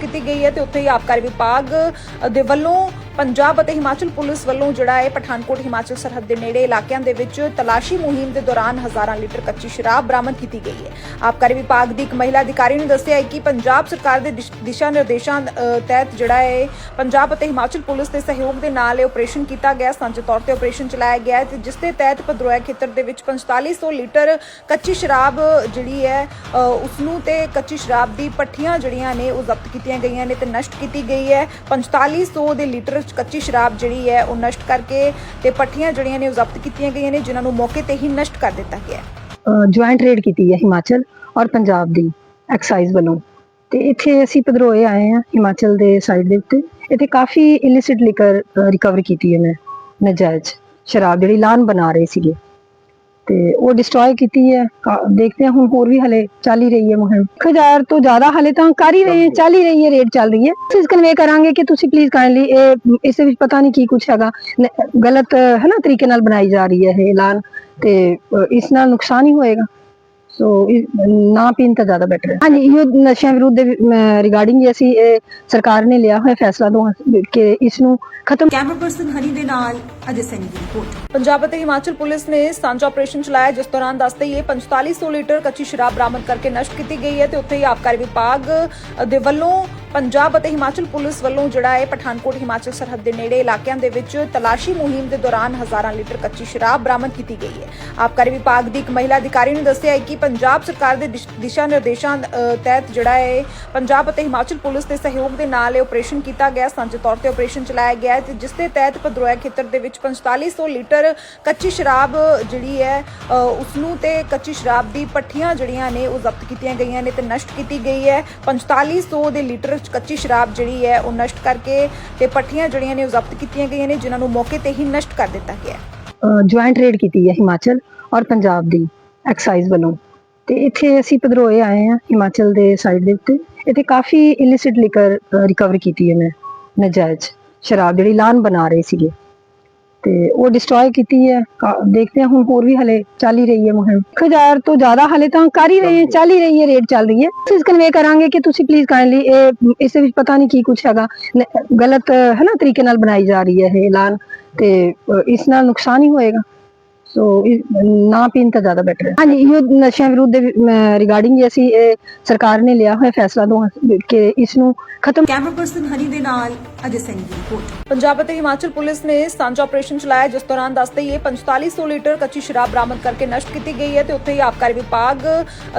ਕੀਤੀ ਗਈ ਹੈ ਤੇ ਉੱਥੇ ਹੀ ਆਬਕਾਰੀ ਵਿਭਾਗ ਦੇ ਵੱਲੋਂ ਪੰਜਾਬ ਅਤੇ ਹਿਮਾਚਲ ਪੁਲਿਸ ਵੱਲੋਂ ਜਿਹੜਾ ਹੈ ਪਠਾਨਕੋਟ ਹਿਮਾਚਲ ਸਰਹੱਦ ਦੇ ਨੇੜੇ ਇਲਾਕਿਆਂ ਦੇ ਵਿੱਚ ਤਲਾਸ਼ੀ ਮੁਹਿੰਮ ਦੇ ਦੌਰਾਨ ਹਜ਼ਾਰਾਂ ਲੀਟਰ ਕੱਚੀ ਸ਼ਰਾਬ ਬਰਾਮਦ ਕੀਤੀ ਗਈ ਹੈ। ਆਬਕਾਰੀ ਵਿਭਾਗ ਦੀ ਇੱਕ ਮਹਿਲਾ ਅਧਿਕਾਰੀ ਨੇ ਦੱਸਿਆ ਹੈ ਕਿ ਪੰਜਾਬ ਸਰਕਾਰ ਦੇ ਦਿਸ਼- ਦਿਸ਼ਾ ਨਿਰਦੇਸ਼ਾਂ ਤਹਿਤ ਜਿਹੜਾ ਹੈ ਪੰਜਾਬ ਅਤੇ ਹਿਮਾਚਲ ਪੁਲਿਸ ਦੇ ਸਹਿਯੋਗ ਦੇ ਨਾਲ ਇਹ ਆਪਰੇਸ਼ਨ ਕੀਤਾ ਗਿਆ। ਸਾਂਝੇ ਤੌਰ ਤੇ ਆਪਰੇਸ਼ਨ ਚਲਾਇਆ ਗਿਆ ਹੈ ਤੇ ਜਿਸ ਦੇ ਤਹਿਤ ਪਦਰੋਇਆ ਖੇਤਰ ਦੇ ਵਿੱਚ 4500 ਲੀਟਰ ਕੱਚੀ ਸ਼ਰਾਬ ਜਿਹੜੀ ਹੈ ਅ, ਉਸ ਨੂੰ ਤੇ ਕੱਚੀ ਸ਼ਰਾਬ ਦੀ ਪੱਠੀਆਂ ਜਿਹੜੀਆਂ ਨੇ ਉਹ ਜ਼ਬਤ ਕੀਤੀਆਂ ਗਈਆਂ ਨੇ ਤੇ ਨਸ਼ਟ ਕੀਤੀ ਗਈ ਹੈ। 4500 ਦੇ ਲੀਟਰ ਕੱਚੀ ਸ਼ਰਾਬ ਜਿਹੜੀ ਹੈ ਉਹ ਨਸ਼ਟ ਕਰਕੇ ਤੇ ਪੱਠੀਆਂ ਜਿਹੜੀਆਂ ਨੇ ਉਹ ਜ਼ਬਤ ਕੀਤੀਆਂ ਗਈਆਂ ਨੇ, ਜਿਨ੍ਹਾਂ ਨੂੰ ਮੌਕੇ ਤੇ ਹੀ ਨਸ਼ਟ ਕਰ ਦਿੱਤਾ ਗਿਆ ਜੁਆਇੰਟ ਰੇਡ ਕੀਤੀ ਹੈ ਹਿਮਾਚਲ ਔਰ ਪੰਜਾਬ ਦੀ ਐਕਸਾਈਜ਼ ਵੱਲੋਂ। ਤੇ ਇੱਥੇ ਅਸੀਂ ਪਧਰੋਏ ਆਏ ਆ ਹਿਮਾਚਲ ਦੇ ਸਾਈਡ ਦੇ ਉੱਤੇ। ਇੱਥੇ ਕਾਫੀ ਇਲਿਸਿਟ ਲਿਕਰ ਰਿਕਵਰ ਕੀਤੀ ਹੈ ਮੈਂ, ਨਜਾਇਜ਼ ਸ਼ਰਾਬ ਜਿਹੜੀ ਲਾਨ ਬਣਾ ਰਹੇ ਸੀਗੇ। ਤੇ ਉਹ ਡਿਸਟਰੋਏ ਕੀਤੀ ਹੈ। ਕਾ- ਦੇਖਦੇ ਹਾਂ ਹੁਣ ਹੋਰ ਵੀ ਹਲੇ ਚੱਲ ਹੀ ਰਹੀ ਹੈ ਮੁਹਿੰਮ। 1000 ਤੋਂ ਜ਼ਿਆਦਾ ਹਲੇ ਤਾਂ ਕਰ ਹੀ ਰਹੇ ਹਾਂ ਚੱਲ ਹੀ ਰਹੀ ਹੈ ਰੇਡ ਚੱਲ ਰਹੀ ਹੈ। ਅਸੀਂ ਕਨਵੇ ਕਰਾਂਗੇ ਕਿ ਤੁਸੀਂ ਪਲੀਜ਼ ਕਾਈਂਡਲੀ ਇਹ ਇਸ ਵਿੱਚ ਪਤਾ ਨਹੀਂ ਕੀ ਕੁਝ ਹੈਗਾ। ਨ- ਗਲਤ ਹੈ ਨਾ ਤਰੀਕੇ ਨਾਲ ਬਣਾਈ ਜਾ ਰਹੀ ਹੈ ਇਹ ਐਲਾਨ ਤੇ ਅ, ਇਸ ਨਾਲ ਨੁਕਸਾਨ ਹੀ ਹੋਏਗਾ। ਸੋ ਨਾ ਪੀਣ ਤਾਂ ਜ਼ਿਆਦਾ ਬੈਟਰ ਹੈ। ਹਾਂਜੀ, ਇਹ ਨਸ਼ਿਆਂ ਵਿਰੁੱਧ ਦੇ ਰਿਗਾਰਡਿੰਗ ਅਸੀਂ ਸਰਕਾਰ ਨੇ ਲਿਆ ਹੋਇਆ ਫੈਸਲਾ ਤੋਂ, ਕਿ ਇਸ ਨੂੰ ਖਤਮ ਕੈਮਰਾ ਪਰਸਨ ਹਰੀ ਦੇ ਨਾਲ ਅਜੇ ਸੈਨੀ ਦੀ ਰਿਪੋਰਟ। ਪੰਜਾਬ ਅਤੇ ਹਿਮਾਚਲ ਪੁਲਿਸ ਨੇ ਸਾਂਝਾ ਆਪਰੇਸ਼ਨ ਚਲਾਇਆ, ਜਿਸ ਦੌਰਾਨ ਦੱਸਦੇ ਇਹ 4500 ਲੀਟਰ ਕੱਚੀ ਸ਼ਰਾਬ ਬਰਾਮਦ ਕਰਕੇ ਨਸ਼ਟ ਕੀਤੀ ਗਈ ਹੈ ਤੇ ਉੱਥੇ ਹੀ ਆਬਕਾਰੀ ਵਿਭਾਗ ਦੇ ਵੱਲੋਂ ਪੰਜਾਬ ਅਤੇ ਹਿਮਾਚਲ ਪੁਲਿਸ ਵੱਲੋਂ ਜਿਹੜਾ ਹੈ ਪਠਾਨਕੋਟ, ਹਿਮਾਚਲ ਸਰਹੱਦ ਦੇ ਨੇੜੇ ਇਲਾਕਿਆਂ ਦੇ ਵਿੱਚ ਤਲਾਸ਼ੀ ਮੁਹਿੰਮ ਦੇ ਦੌਰਾਨ ਹਜ਼ਾਰਾਂ ਲੀਟਰ ਕੱਚੀ ਸ਼ਰਾਬ ਬਰਾਮਦ ਕੀਤੀ ਗਈ ਹੈ। ਆਬਕਾਰੀ ਵਿਭਾਗ ਦੀ ਇੱਕ ਮਹਿਲਾ ਅਧਿਕਾਰੀ ਨੇ ਦੱਸਿਆ ਕਿ ਪੰਜਾਬ ਸਰਕਾਰ ਦੇ ਦਿਸ਼ਾ ਨਿਰਦੇਸ਼ਾਂ ਤਹਿਤ ਜਿਹੜਾ ਹੈ ਪੰਜਾਬ ਅਤੇ ਹਿਮਾਚਲ ਪੁਲਿਸ ਦੇ ਸਹਿਯੋਗ ਦੇ ਨਾਲ ਇਹ ਆਪਰੇਸ਼ਨ ਕੀਤਾ ਗਿਆ। ਸਾਂਝੇ ਤੌਰ ਤੇ ਆਪਰੇਸ਼ਨ ਚਲਾਇਆ ਗਿਆ ਤੇ ਜਿਸ ਦੇ ਤਹਿਤ ਪਦਰੋਇਆ ਖੇਤਰ ਦੇ ਵਿੱਚ 4500 ਲੀਟਰ ਕੱਚੀ ਸ਼ਰਾਬ ਜਿਹੜੀ ਹੈ ਉਸ ਨੂੰ ਤੇ ਕੱਚੀ ਸ਼ਰਾਬ ਦੀ ਪੱਠੀਆਂ ਜਿਹੜੀਆਂ ਨੇ ਉਹ ਜ਼ਬਤ ਕੀਤੀਆਂ ਗਈਆਂ ਨੇ ਤੇ ਨਸ਼ਟ ਕੀਤੀ ਗਈ ਹੈ। 4500 ਦੇ ਲੀਟਰ ਕੱਚੀ ਸ਼ਰਾਬ ਜਿਹੜੀ ਹੈ ਉਹ ਨਸ਼ਟ ਕਰਕੇ ਤੇ ਪੱਠੀਆਂ ਜਿਹੜੀਆਂ ਨੇ ਉਹ ਜ਼ਬਤ ਕੀਤੀਆਂ ਗਈਆਂ ਨੇ, ਜਿਨ੍ਹਾਂ ਨੂੰ ਮੌਕੇ ਤੇ ਹੀ ਨਸ਼ਟ ਕਰ ਦਿੱਤਾ ਗਿਆ ਜੁਆਇੰਟ ਰੇਡ ਕੀਤੀ ਹੈ ਹਿਮਾਚਲ ਔਰ ਪੰਜਾਬ ਦੀ ਐਕਸਾਈਜ਼ ਵੱਲੋਂ। ਤੇ ਇੱਥੇ ਅਸੀਂ ਪਧਰੋਏ ਆਏ ਹਾਂ ਹਿਮਾਚਲ ਦੇ ਸਾਈਡ ਦੇ ਉੱਤੇ। ਇੱਥੇ ਕਾਫੀ ਇਲਿਸਿਟ ਲਿਕਰ ਰਿਕਵਰ ਕੀਤੀ ਹੈ ਮੈਂ, ਨਜਾਇਜ਼। ਸ਼ਰਾਬ ਜਿਹੜੀ ਲਾਨ ਬਣਾ ਰਹੇ ਸੀਗੇ। ਤੇ ਉਹ ਡਿਸਟਰੋਏ ਕੀਤੀ ਹੈ। ਦੇਖਦੇ ਹਾਂ ਹੁਣ ਹੋਰ ਵੀ ਹਲੇ ਚੱਲ ਹੀ ਰਹੀ ਹੈ ਮੁਹਿੰਮ। 1000 ਤੋਂ ਜ਼ਿਆਦਾ ਹਲੇ ਤਾਂ ਕਰ ਹੀ ਰਹੇ ਹਾਂ, ਚੱਲ ਹੀ ਰਹੀ ਹੈ, ਰੇਟ ਚੱਲ ਰਹੀ ਹੈ। ਅਸੀਂ ਕਨਵੇ ਕਰਾਂਗੇ ਕਿ ਤੁਸੀਂ ਪਲੀਜ਼ ਕਾਈਂਡਲੀ ਇਹ, ਇਸ ਦੇ ਵਿੱਚ ਪਤਾ ਨਹੀਂ ਕੀ ਕੁਝ ਹੈਗਾ। ਗਲਤ, ਹੈ ਨਾ, ਤਰੀਕੇ ਨਾਲ ਬਣਾਈ ਜਾ ਰਹੀ ਹੈ ਇਹ ਐਲਾਨ ਤੇ ਇਸ ਨਾਲ ਨੁਕਸਾਨ ਹੀ ਹੋਏਗਾ। ਸੋ ਇਹ ਨਾ ਪੀਣ ਤਾਂ ਜ਼ਿਆਦਾ ਬੈਟਰ ਹੈ। ਹਾਂਜੀ ਇਹ ਨਸ਼ਿਆਂ ਵਿਰੁੱਧ ਦੇ ਰਿਗਾਰਡਿੰਗ ਅਸੀਂ ਇਹ ਸਰਕਾਰ ਨੇ ਲਿਆ ਹੋਇਆ ਫੈਸਲਾ ਤੋਂ ਕਿ ਇਸ ਨੂੰ ਖਤਮ ਕੈਮਰਾ ਪਰਸਨ ਹਰੀ ਦੇ ਨਾਲ ਅਜੇ ਸੈਨੀ ਦੀ ਰਿਪੋਰਟ ਪੰਜਾਬ ਅਤੇ ਹਿਮਾਚਲ ਪੁਲਿਸ ਨੇ ਸਾਂਝਾ ਆਪਰੇਸ਼ਨ ਚਲਾਇਆ ਜਿਸ ਦੌਰਾਨ ਦੱਸਦੇ ਇਹ 4500 ਲੀਟਰ ਕੱਚੀ ਸ਼ਰਾਬ ਬਰਾਮਦ ਕਰਕੇ ਨਸ਼ਟ ਕੀਤੀ ਗਈ ਹੈ ਤੇ ਉੱਥੇ ਹੀ ਆਬਕਾਰੀ ਵਿਭਾਗ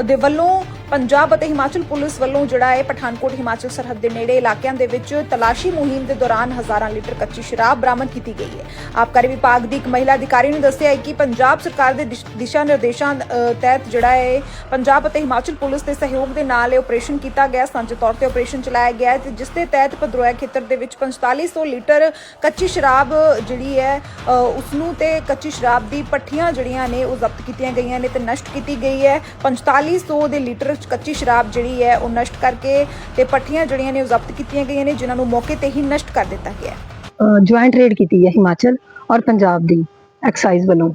ਦੇ ਵੱਲੋਂ ਪੰਜਾਬ ਅਤੇ ਹਿਮਾਚਲ ਪੁਲਿਸ ਵੱਲੋਂ ਜਿਹੜਾ ਹੈ ਪਠਾਨਕੋਟ ਹਿਮਾਚਲ ਸਰਹੱਦ ਦੇ ਨੇੜੇ ਇਲਾਕਿਆਂ ਦੇ ਵਿੱਚ ਤਲਾਸ਼ੀ ਮੁਹਿੰਮ ਦੇ ਦੌਰਾਨ ਹਜ਼ਾਰਾਂ ਲੀਟਰ ਕੱਚੀ ਸ਼ਰਾਬ ਬਰਾਮਦ ਕੀਤੀ ਗਈ ਹੈ। ਆਬਕਾਰੀ ਵਿਭਾਗ ਦੀ ਇੱਕ ਮਹਿਲਾ ਅਧਿਕਾਰੀ ਨੇ ਦੱਸਿਆ ਹੈ ਕਿ ਪੰਜਾਬ ਸਰਕਾਰ ਦੇ ਦਿਸ਼- ਦਿਸ਼ਾ ਨਿਰਦੇਸ਼ਾਂ ਤਹਿਤ ਜਿਹੜਾ ਹੈ ਪੰਜਾਬ ਅਤੇ ਹਿਮਾਚਲ ਪੁਲਿਸ ਦੇ ਸਹਿਯੋਗ ਦੇ ਨਾਲ ਇਹ ਆਪਰੇਸ਼ਨ ਕੀਤਾ ਗਿਆ। ਸਾਂਝੇ ਤੌਰ ਤੇ ਆਪਰੇਸ਼ਨ ਚਲਾਇਆ ਗਿਆ ਹੈ ਜਿਸ ਦੇ ਤਹਿਤ ਪਦਰੋਇਆ ਖੇਤਰ ਦੇ ਵਿੱਚ 4500 ਲੀਟਰ ਕੱਚੀ ਸ਼ਰਾਬ ਜਿਹੜੀ ਹੈ ਅ, ਉਸ ਨੂੰ ਤੇ ਕੱਚੀ ਸ਼ਰਾਬ ਦੀ ਪੱਠੀਆਂ ਜਿਹੜੀਆਂ ਨੇ ਉਹ ਜ਼ਬਤ ਕੀਤੀਆਂ ਗਈਆਂ ਨੇ ਤੇ ਨਸ਼ਟ ਕੀਤੀ ਗਈ ਹੈ। 4500 ਦੇ ਲੀਟਰ ਕੱਚੀ ਸ਼ਰਾਬ ਜਿਹੜੀ ਹੈ ਉਹ ਨਸ਼ਟ ਕਰਕੇ ਤੇ ਪੱਠੀਆਂ ਜਿਹੜੀਆਂ ਨੇ ਉਹ ਜ਼ਬਤ ਕੀਤੀਆਂ ਗਈਆਂ ਨੇ, ਜਿਨ੍ਹਾਂ ਨੂੰ ਮੌਕੇ ਤੇ ਹੀ ਨਸ਼ਟ ਕਰ ਦਿੱਤਾ ਗਿਆ ਹੈ। ਜੁਆਇੰਟ ਰੇਡ ਕੀਤੀ ਹੈ ਹਿਮਾਚਲ ਔਰ ਪੰਜਾਬ ਦੀ ਐਕਸਾਈਜ਼ ਵੱਲੋਂ।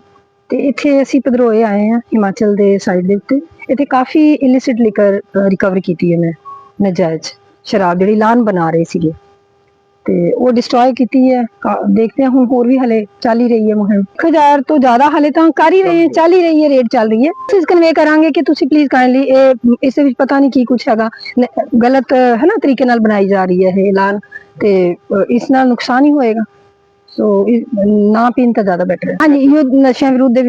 ਤੇ ਇੱਥੇ ਅਸੀਂ ਪਧਰੋਏ ਆਏ ਆ ਹਿਮਾਚਲ ਦੇ ਸਾਈਡ ਦੇ ਉੱਤੇ। ਇੱਥੇ ਕਾਫੀ ਇਲਿਸਿਟ ਲਿਕਰ ਰਿਕਵਰ ਕੀਤੀ ਹੈ ਮੈਂ ਨਜਾਇਜ਼ ਸ਼ਰਾਬ ਜਿਹੜੀ ਲਾਨ ਬਣਾ ਰਹੇ ਸੀਗੇ। ਤੇ ਉਹ ਡਿਸਟਰੋਏ ਕੀਤੀ ਹੈ। ਕਾ- ਦੇਖਦੇ ਹਾਂ ਹੁਣ ਹੋਰ ਵੀ ਹਲੇ ਚੱਲ ਹੀ ਰਹੀ ਹੈ ਮੁਹਿੰਮ। 1000 ਤੋਂ ਜ਼ਿਆਦਾ ਹਲੇ ਤਾਂ ਕਰ ਹੀ ਰਹੇ ਹਾਂ ਚੱਲ ਹੀ ਰਹੀ ਹੈ ਰੇਡ ਚੱਲ ਰਹੀ ਹੈ। ਅਸੀਂ ਕਨਵੇ ਕਰਾਂਗੇ ਕਿ ਤੁਸੀਂ ਪਲੀਜ਼ ਕਾਈਂਡਲੀ ਇਹ ਇਸ ਵਿੱਚ ਪਤਾ ਨਹੀਂ ਕੀ ਕੁਝ ਹੈਗਾ। ਨ- ਗਲਤ ਹੈ ਨਾ ਤਰੀਕੇ ਨਾਲ ਬਣਾਈ ਜਾ ਰਹੀ ਹੈ ਇਹ ਐਲਾਨ ਤੇ ਅ, ਇਸ ਨਾਲ ਨੁਕਸਾਨ ਹੀ ਹੋਏਗਾ। ਸੋ ਇਹ ਨਾ ਪੀਣ ਤਾਂ ਜ਼ਿਆਦਾ ਬੈਟਰ ਹੈ। ਹਾਂਜੀ ਇਹ ਨਸ਼ਿਆਂ ਵਿਰੁੱਧ ਦੇ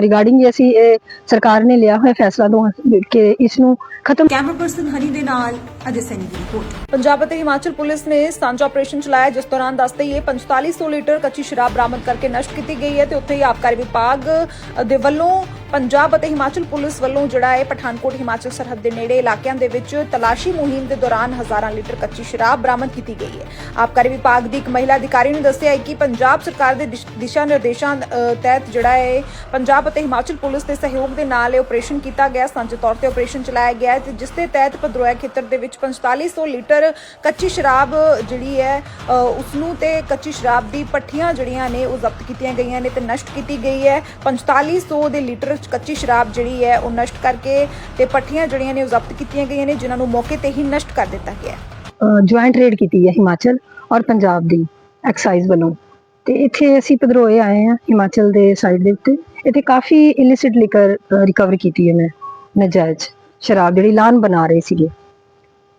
ਰਿਗਾਰਡਿੰਗ ਅਸੀਂ ਇਹ ਸਰਕਾਰ ਨੇ ਲਿਆ ਹੋਇਆ ਫੈਸਲਾ ਤੋਂ ਕਿ ਇਸ ਨੂੰ ਖਤਮ ਕੈਮਰਾ ਪਰਸਨ ਹਰੀ ਦੇ ਨਾਲ ਅਜੇ ਸੈਨੀ ਦੀ ਰਿਪੋਰਟ। ਪੰਜਾਬ ਅਤੇ ਹਿਮਾਚਲ ਪੁਲਿਸ ਨੇ ਸਾਂਝਾ ਆਪਰੇਸ਼ਨ ਚਲਾਇਆ, ਜਿਸ ਦੌਰਾਨ ਦੱਸਦੇ ਹੀ ਇਹ 4500 ਲੀਟਰ ਕੱਚੀ ਸ਼ਰਾਬ ਬਰਾਮਦ ਕਰਕੇ ਨਸ਼ਟ ਕੀਤੀ ਗਈ ਹੈ ਤੇ ਉੱਥੇ ਹੀ ਆਬਕਾਰੀ ਵਿਭਾਗ ਦੇ ਵੱਲੋਂ ਪੰਜਾਬ ਅਤੇ ਹਿਮਾਚਲ ਪੁਲਿਸ ਵੱਲੋਂ ਜਿਹੜਾ ਹੈ ਪਠਾਨਕੋਟ, ਹਿਮਾਚਲ ਸਰਹੱਦ ਦੇ ਨੇੜੇ ਇਲਾਕਿਆਂ ਦੇ ਵਿੱਚ ਤਲਾਸ਼ੀ ਮੁਹਿੰਮ ਦੇ ਦੌਰਾਨ ਹਜ਼ਾਰਾਂ ਲੀਟਰ ਕੱਚੀ ਸ਼ਰਾਬ ਬਰਾਮਦ ਕੀਤੀ ਗਈ ਹੈ। ਆਬਕਾਰੀ ਵਿਭਾਗ ਦੀ ਇੱਕ ਮਹਿਲਾ ਅਧਿਕਾਰੀ ਨੇ ਦੱਸਿਆ ਹੈ ਕਿ ਪੰਜਾਬ ਸਰਕਾਰ ਦੇ ਦਿਸ਼ਾ ਨਿਰਦੇਸ਼ਾਂ ਤਹਿਤ ਜਿਹੜਾ ਹੈ ਪੰਜਾਬ ਅਤੇ ਹਿਮਾਚਲ ਪੁਲਿਸ ਦੇ ਸਹਿਯੋਗ ਦੇ ਨਾਲ ਇਹ ਆਪਰੇਸ਼ਨ ਕੀਤਾ ਗਿਆ। ਸਾਂਝੇ ਤੌਰ ਤੇ ਆਪਰੇਸ਼ਨ ਚਲਾਇਆ ਗਿਆ ਹੈ ਜਿਸ ਦੇ ਤਹਿਤ ਪਦਰੋਇਆ ਖੇਤਰ ਦੇ ਵਿੱਚ 4500 ਲੀਟਰ ਕੱਚੀ ਸ਼ਰਾਬ ਜਿਹੜੀ ਹੈ ਉਸ ਨੂੰ ਤੇ ਕੱਚੀ ਸ਼ਰਾਬ ਦੀ ਪੱਠੀਆਂ ਜਿਹੜੀਆਂ ਨੇ ਉਹ ਜ਼ਬਤ ਕੀਤੀਆਂ ਗਈਆਂ ਨੇ ਤੇ ਨਸ਼ਟ ਕੀਤੀ ਗਈ ਹੈ। 4500 ਦੇ ਲੀਟਰ ਕੱਚੀ ਸ਼ਰਾਬ ਜਿਹੜੀ ਹੈ, ਉਹ ਨਸ਼ਟ ਕਰਕੇ ਤੇ ਪੱਠੀਆਂ ਜਿਹੜੀਆਂ ਨੇ ਉਹ ਜ਼ਬਤ ਕੀਤੀਆਂ ਗਈਆਂ ਨੇ, ਜਿਨ੍ਹਾਂ ਨੂੰ ਮੌਕੇ ਤੇ ਹੀ ਨਸ਼ਟ ਕਰ ਦਿੱਤਾ ਗਿਆ ਜੁਆਇੰਟ ਰੇਡ ਕੀਤੀ ਹੈ ਹਿਮਾਚਲ ਔਰ ਪੰਜਾਬ ਦੀ ਐਕਸਾਈਜ਼ ਵੱਲੋਂ। ਤੇ ਇੱਥੇ ਅਸੀਂ ਪਧਰੋਏ ਆਏ ਆ ਹਿਮਾਚਲ ਦੇ ਸਾਈਡ ਦੇ ਉੱਤੇ। ਇੱਥੇ ਕਾਫੀ ਇਲਿਸਿਟ ਲਿਕਰ ਰਿਕਵਰ ਕੀਤੀ ਹੈ ਮੈਂ ਨਜਾਇਜ਼ ਸ਼ਰਾਬ ਜਿਹੜੀ ਲਾਨ ਬਣਾ ਰਹੇ ਸੀਗੇ।